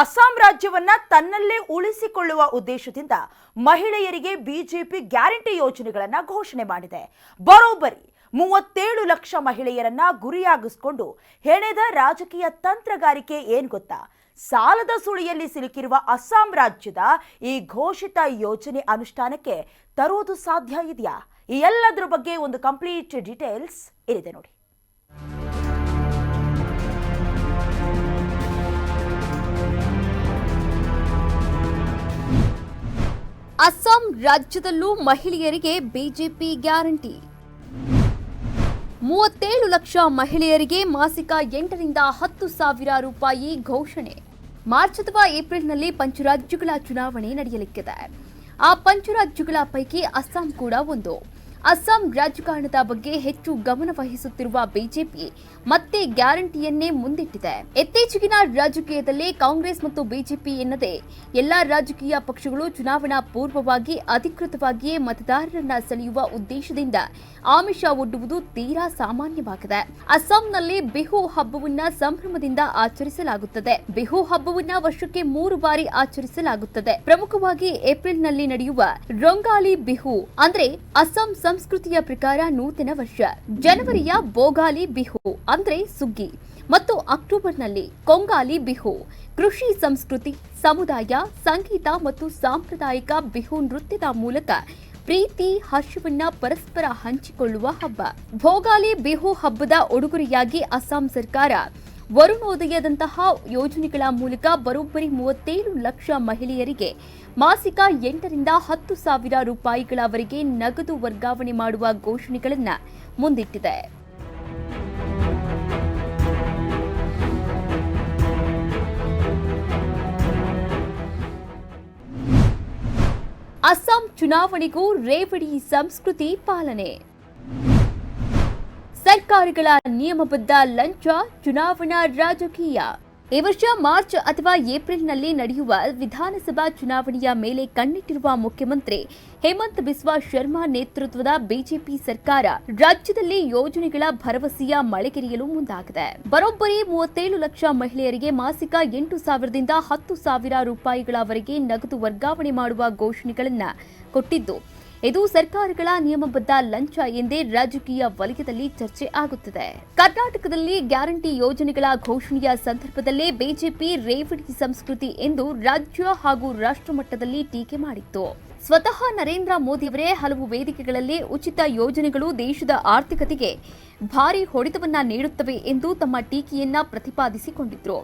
ಅಸ್ಸಾಂ ರಾಜ್ಯವನ್ನ ತನ್ನಲ್ಲೇ ಉಳಿಸಿಕೊಳ್ಳುವ ಉದ್ದೇಶದಿಂದ ಮಹಿಳೆಯರಿಗೆ ಬಿಜೆಪಿ ಗ್ಯಾರಂಟಿ ಯೋಜನೆಗಳನ್ನ ಘೋಷಣೆ ಮಾಡಿದೆ. ಬರೋಬ್ಬರಿ ಮೂವತ್ತೇಳು ಲಕ್ಷ ಮಹಿಳೆಯರನ್ನ ಗುರಿಯಾಗಿಸಿಕೊಂಡು ಹೆಣೆದ ರಾಜಕೀಯ ತಂತ್ರಗಾರಿಕೆ ಏನ್ ಗೊತ್ತಾ? ಸಾಲದ ಸುಳಿಯಲ್ಲಿ ಸಿಲುಕಿರುವ ಅಸ್ಸಾಂ ರಾಜ್ಯದ ಈ ಘೋಷಿತ ಯೋಜನೆ ಅನುಷ್ಠಾನಕ್ಕೆ ತರುವುದು ಸಾಧ್ಯ ಇದೆಯಾ? ಈ ಎಲ್ಲದರ ಬಗ್ಗೆ ಒಂದು ಕಂಪ್ಲೀಟ್ ಡೀಟೇಲ್ಸ್ ಇಲ್ಲಿದೆ ನೋಡಿ. ಅಸ್ಸಾಂ ರಾಜ್ಯದಲ್ಲೂ ಮಹಿಳೆಯರಿಗೆ ಬಿಜೆಪಿ ಗ್ಯಾರಂಟಿ. ಮೂವತ್ತೇಳು ಲಕ್ಷ ಮಹಿಳೆಯರಿಗೆ ಮಾಸಿಕ ಎಂಟರಿಂದ ಹತ್ತು ಸಾವಿರ ರೂಪಾಯಿ ಘೋಷಣೆ. ಮಾರ್ಚ್ ಅಥವಾ ಏಪ್ರಿಲ್ನಲ್ಲಿ ಪಂಚರಾಜ್ಯಗಳ ಚುನಾವಣೆ ನಡೆಯಲಿಕ್ಕಿದೆ. ಆ ಪಂಚರಾಜ್ಯಗಳ ಪೈಕಿ ಅಸ್ಸಾಂ ಕೂಡ ಒಂದು. ಅಸ್ಸಾಂ ರಾಜಕಾರಣದ ಬಗ್ಗೆ ಹೆಚ್ಚು ಗಮನ ವಹಿಸುತ್ತಿರುವ ಬಿಜೆಪಿ ಮತ್ತೆ ಗ್ಯಾರಂಟಿಯನ್ನೇ ಮುಂದಿಟ್ಟಿದೆ. ಇತ್ತೀಚೆಗಿನ ರಾಜಕೀಯದಲ್ಲಿ ಕಾಂಗ್ರೆಸ್ ಮತ್ತು ಬಿಜೆಪಿ ಎನ್ನದೇ ಎಲ್ಲಾ ರಾಜಕೀಯ ಪಕ್ಷಗಳು ಚುನಾವಣಾ ಪೂರ್ವವಾಗಿ ಅಧಿಕೃತವಾಗಿಯೇ ಮತದಾರರನ್ನ ಸೆಳೆಯುವ ಉದ್ದೇಶದಿಂದ ಆಮಿಷ ಒಡ್ಡುವುದು ತೀರಾ ಸಾಮಾನ್ಯವಾಗಿದೆ. ಅಸ್ಸಾಂನಲ್ಲಿ ಬಿಹು ಹಬ್ಬವನ್ನ ಸಂಭ್ರಮದಿಂದ ಆಚರಿಸಲಾಗುತ್ತದೆ. ಬಿಹು ಹಬ್ಬವನ್ನ ವರ್ಷಕ್ಕೆ ಮೂರು ಬಾರಿ ಆಚರಿಸಲಾಗುತ್ತದೆ. ಪ್ರಮುಖವಾಗಿ ಏಪ್ರಿಲ್ನಲ್ಲಿ ನಡೆಯುವ ರೊಂಗಾಲಿ ಬಿಹು ಅಂದ್ರೆ ಅಸ್ಸಾಂ ಸಂಸ್ಕೃತಿಯ ಪ್ರಕಾರ ನೂತನ ವರ್ಷ. ಜನವರಿಯ ಬೋಗಾಲಿ ಬಿಹು ಅಂದ್ರೆ ಸುಗ್ಗಿ. ಮತ್ತು ಅಕ್ಟೋಬರ್ನಲ್ಲಿ ಕೊಂಗಾಲಿ ಬಿಹು. ಕೃಷಿ ಸಂಸ್ಕೃತಿ, ಸಮುದಾಯ, ಸಂಗೀತ ಮತ್ತು ಸಾಂಪ್ರದಾಯಿಕ ಬಿಹು ನೃತ್ಯದ ಮೂಲಕ ಪ್ರೀತಿ, ಹರ್ಷವನ್ನ ಪರಸ್ಪರ ಹಂಚಿಕೊಳ್ಳುವ ಹಬ್ಬ. ಭೋಗಾಲಿ ಬಿಹು ಹಬ್ಬದ ಉಡುಗೊರೆಯಾಗಿ ಅಸ್ಸಾಂ ಸರ್ಕಾರ ವರುಣೋದಯದಂತಹ ಯೋಜನೆಗಳ ಮೂಲಕ ಬರೋಬ್ಬರಿ ಮೂವತ್ತೇಳು ಲಕ್ಷ ಮಹಿಳೆಯರಿಗೆ ಮಾಸಿಕ ಎಂಟರಿಂದ ಹತ್ತು ಸಾವಿರ ರೂಪಾಯಿಗಳವರೆಗೆ ನಗದು ವರ್ಗಾವಣೆ ಮಾಡುವ ಘೋಷಣೆಗಳನ್ನು ಮುಂದಿಟ್ಟಿದೆ. ಅಸ್ಸಾಂ ಚುನಾವಣೆಗೂ ರೇವಡಿ ಸಂಸ್ಕೃತಿ ಪಾಲನೆ. ಸರ್ಕಾರಗಳ ನಿಯಮಬದ್ಧ ಲಂಚ, ಚುನಾವಣಾ ರಾಜಕೀಯ. ಈ ವರ್ಷ ಮಾರ್ಚ್ ಅಥವಾ ಏಪ್ರಿಲ್ನಲ್ಲಿ ನಡೆಯುವ ವಿಧಾನಸಭಾ ಚುನಾವಣೆಯ ಮೇಲೆ ಕಣ್ಣಿಟ್ಟಿರುವ ಮುಖ್ಯಮಂತ್ರಿ ಹೇಮಂತ್ ಬಿಸ್ವಾ ಶರ್ಮಾ ನೇತೃತ್ವದ ಬಿಜೆಪಿ ಸರ್ಕಾರ ರಾಜ್ಯದಲ್ಲಿ ಯೋಜನೆಗಳ ಭರವಸೆಯ ಮಳೆಗೆರೆಯಲು ಮುಂದಾಗಿದೆ. ಬರೋಬ್ಬರಿ ಮೂವತ್ತೇಳು ಲಕ್ಷ ಮಹಿಳೆಯರಿಗೆ ಮಾಸಿಕ ಎಂಟು ಸಾವಿರದಿಂದ ಹತ್ತು ಸಾವಿರ ರೂಪಾಯಿಗಳವರೆಗೆ ನಗದು ವರ್ಗಾವಣೆ ಮಾಡುವ ಘೋಷಣೆಗಳನ್ನು ಕೊಟ್ಟಿದ್ದು. ಇದು ಸರ್ಕಾರಗಳ ನಿಯಮಬದ್ಧ ಲಂಚ ಎಂದೇ ರಾಜಕೀಯ ವಲಯದಲ್ಲಿ ಚರ್ಚೆ ಆಗುತ್ತಿದೆ. ಕರ್ನಾಟಕದಲ್ಲಿ ಗ್ಯಾರಂಟಿ ಯೋಜನೆಗಳ ಘೋಷಣೆಯ ಸಂದರ್ಭದಲ್ಲೇ ಬಿಜೆಪಿ ರೇವಡಿ ಸಂಸ್ಕೃತಿ ಎಂದು ರಾಜ್ಯ ಹಾಗೂ ರಾಷ್ಟ್ರ ಮಟ್ಟದಲ್ಲಿ ಟೀಕೆ ಮಾಡಿತ್ತು. ಸ್ವತಃ ನರೇಂದ್ರ ಮೋದಿಯವರೇ ಹಲವು ವೇದಿಕೆಗಳಲ್ಲಿ ಉಚಿತ ಯೋಜನೆಗಳು ದೇಶದ ಆರ್ಥಿಕತೆಗೆ ಭಾರಿ ಹೊಡೆತವನ್ನ ನೀಡುತ್ತವೆ ಎಂದು ತಮ್ಮ ಟೀಕೆಯನ್ನ ಪ್ರತಿಪಾದಿಸಿಕೊಂಡಿದ್ರು.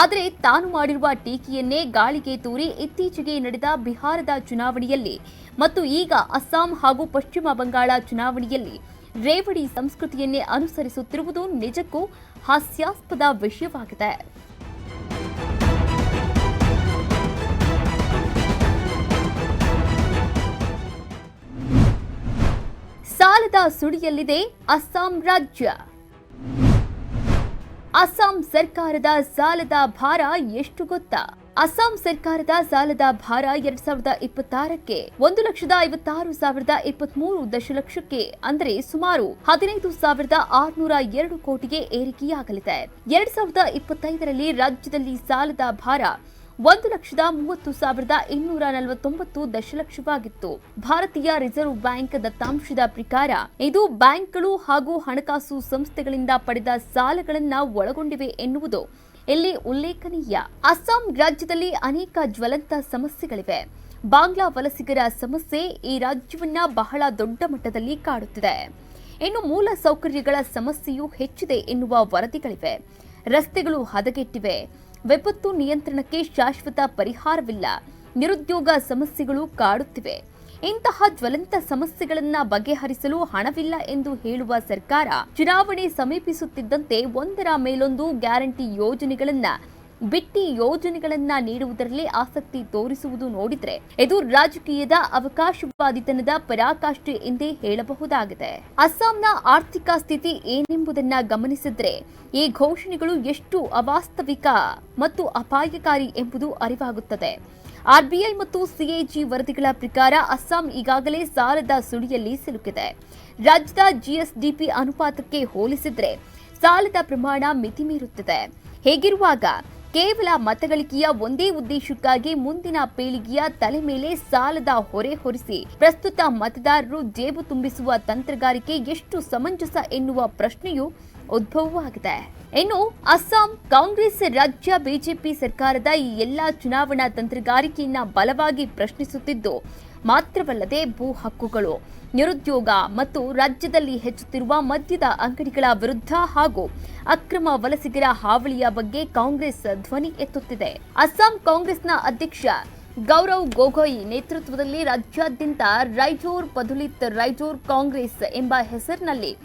ಆದರೆ ತಾನು ಮಾಡಿರುವ ಟೀಕೆಯನ್ನೇ ಗಾಳಿಗೆ ತೂರಿ ಇತ್ತೀಚೆಗೆ ನಡೆದ ಬಿಹಾರದ ಚುನಾವಣೆಯಲ್ಲಿ ಮತ್ತು ಈಗ ಅಸ್ಸಾಂ ಹಾಗೂ ಪಶ್ಚಿಮ ಬಂಗಾಳ ಚುನಾವಣೆಯಲ್ಲಿ ರೇವಡಿ ಸಂಸ್ಕೃತಿಯನ್ನೇ ಅನುಸರಿಸುತ್ತಿರುವುದು ನಿಜಕ್ಕೂ ಹಾಸ್ಯಾಸ್ಪದ ವಿಷಯವಾಗಿದೆ. ಸಾಲದ ಸುಳಿಯಲ್ಲಿದೆ ಅಸ್ಸಾಂ ರಾಜ್ಯ. ಅಸ್ಸಾಂ ಸರ್ಕಾರದ ಸಾಲದ ಭಾರ ಎಷ್ಟು ಗೊತ್ತಾ? ಅಸ್ಸಾಂ ಸರ್ಕಾರದ ಸಾಲದ ಭಾರ ಎರಡ್ ಸಾವಿರದ ಇಪ್ಪತ್ತಾರಕ್ಕೆ ಒಂದು ಲಕ್ಷದ ಐವತ್ತಾರು ಸಾವಿರದ ಇಪ್ಪತ್ಮೂರು ದಶಲಕ್ಷಕ್ಕೆ, ಅಂದರೆ ಸುಮಾರು ಹದಿನೈದು ಸಾವಿರದ ಆರುನೂರ ಎರಡು ಕೋಟಿಗೆ ಏರಿಕೆಯಾಗಲಿದೆ. ಎರಡ್ ಸಾವಿರದ ಇಪ್ಪತ್ತೈದರಲ್ಲಿ ರಾಜ್ಯದಲ್ಲಿ ಸಾಲದ ಭಾರ ಒಂದು ಲಕ್ಷದ ಮೂವತ್ತು ಸಾವಿರದ ಇನ್ನೂರ ನಲವತ್ತೊಂಬತ್ತು ದಶಲಕ್ಷವಾಗಿತ್ತು. ಭಾರತೀಯ ರಿಸರ್ವ್ ಬ್ಯಾಂಕ್ ದತ್ತಾಂಶದ ಪ್ರಕಾರ, ಇದು ಬ್ಯಾಂಕ್ಗಳು ಹಾಗೂ ಹಣಕಾಸು ಸಂಸ್ಥೆಗಳಿಂದ ಪಡೆದ ಸಾಲಗಳನ್ನು ಒಳಗೊಂಡಿವೆ ಎನ್ನುವುದು ಇಲ್ಲಿ ಉಲ್ಲೇಖನೀಯ. ಅಸ್ಸಾಂ ರಾಜ್ಯದಲ್ಲಿ ಅನೇಕ ಜ್ವಲಂತ ಸಮಸ್ಯೆಗಳಿವೆ. ಬಾಂಗ್ಲಾ ವಲಸಿಗರ ಸಮಸ್ಯೆ ಈ ರಾಜ್ಯವನ್ನ ಬಹಳ ದೊಡ್ಡ ಮಟ್ಟದಲ್ಲಿ ಕಾಡುತ್ತಿದೆ. ಇನ್ನು ಮೂಲ ಸೌಕರ್ಯಗಳ ಸಮಸ್ಯೆಯೂ ಹೆಚ್ಚಿದೆ ಎನ್ನುವ ವರದಿಗಳಿವೆ. ರಸ್ತೆಗಳು ಹದಗೆಟ್ಟಿವೆ. ವಿಪತ್ತು ನಿಯಂತ್ರಣಕ್ಕೆ ಶಾಶ್ವತ ಪರಿಹಾರವಿಲ್ಲ. ನಿರುದ್ಯೋಗ ಸಮಸ್ಯೆಗಳು ಕಾಡುತ್ತಿವೆ. ಇಂತಹ ಜ್ವಲಂತ ಸಮಸ್ಯೆಗಳನ್ನ ಬಗೆಹರಿಸಲು ಹಣವಿಲ್ಲ ಎಂದು ಹೇಳುವ ಸರ್ಕಾರ, ಚುನಾವಣೆ ಸಮೀಪಿಸುತ್ತಿದ್ದಂತೆ ಒಂದರ ಮೇಲೊಂದು ಗ್ಯಾರಂಟಿ ಯೋಜನೆಗಳನ್ನ ಬಿಟ್ಟಿ ಯೋಜನೆಗಳನ್ನ ನೀಡುವುದರಲ್ಲಿ ಆಸಕ್ತಿ ತೋರಿಸುವುದು ನೋಡಿದ್ರೆ ಇದು ರಾಜಕೀಯದ ಅವಕಾಶವಾದಿತನದ ಪರಾಕಾಷ್ಠೆ ಎಂದೇ ಹೇಳಬಹುದಾಗಿದೆ. ಅಸ್ಸಾಂನ ಆರ್ಥಿಕ ಸ್ಥಿತಿ ಏನೆಂಬುದನ್ನ ಗಮನಿಸಿದ್ರೆ ಈ ಘೋಷಣೆಗಳು ಎಷ್ಟು ಅವಾಸ್ತವಿಕ ಮತ್ತು ಅಪಾಯಕಾರಿ ಎಂಬುದು ಅರಿವಾಗುತ್ತದೆ. ಆರ್ಬಿಐ ಮತ್ತು ಸಿಎಜಿ ವರದಿಗಳ ಪ್ರಕಾರ ಅಸ್ಸಾಂ ಈಗಾಗಲೇ ಸಾಲದ ಸುಳಿಯಲ್ಲಿ ಸಿಲುಕಿದೆ. ರಾಜ್ಯದ ಜಿಎಸ್ಡಿಪಿ ಅನುಪಾತಕ್ಕೆ ಹೋಲಿಸಿದ್ರೆ ಸಾಲದ ಪ್ರಮಾಣ ಮಿತಿ ಮೀರುತ್ತಿದೆ ಹೇಗಿರುವಾಗ ಕೇವಲ ಮತಗಳಿಕೆಯ ಒಂದೇ ಉದ್ದೇಶಕ್ಕಾಗಿ ಮುಂದಿನ ಪೀಳಿಗೆಯ ತಲೆ ಮೇಲೆ ಸಾಲದ ಹೊರೆ ಹೊರಿಸಿ ಪ್ರಸ್ತುತ ಮತದಾರರು ಜೇಬು ತುಂಬಿಸುವ ತಂತ್ರಗಾರಿಕೆ ಎಷ್ಟು ಸಮಂಜಸ ಎನ್ನುವ ಪ್ರಶ್ನೆಯು ಉದ್ಭವವಾಗಿದೆ. ಇನ್ನು ಅಸ್ಸಾಂ ಕಾಂಗ್ರೆಸ್ ರಾಜ್ಯ ಬಿಜೆಪಿ ಸರ್ಕಾರದ ಈ ಎಲ್ಲಾ ಚುನಾವಣಾ ತಂತ್ರಗಾರಿಕೆಯನ್ನ ಬಲವಾಗಿ ಪ್ರಶ್ನಿಸುತ್ತಿದ್ದು, ಮಾತ್ರವಲ್ಲದೆ ಭೂ ಹಕ್ಕುಗಳು, ನಿರುದ್ಯೋಗ ಮತ್ತು ರಾಜ್ಯದಲ್ಲಿ ಹೆಚ್ಚುತ್ತಿರುವ ಮದ್ಯದ ಅಂಗಡಿಗಳ ವಿರುದ್ಧ ಹಾಗೂ ಅಕ್ರಮ ವಲಸಿಗರ ಹಾವಳಿಯ ಬಗ್ಗೆ ಕಾಂಗ್ರೆಸ್ ಧ್ವನಿ ಎತ್ತುತ್ತಿದೆ. ಅಸ್ಸಾಂ ಕಾಂಗ್ರೆಸ್ನ ಅಧ್ಯಕ್ಷ ಗೌರವ್ ಗೊಗೊಯ್ ನೇತೃತ್ವದಲ್ಲಿ ರಾಜ್ಯಾದ್ಯಂತ ರೈಜೋರ್ ಪದುಲಿತ್ ರೈಜೋರ್ ಕಾಂಗ್ರೆಸ್ ಎಂಬ ಹೆಸರಿನಲ್ಲಿ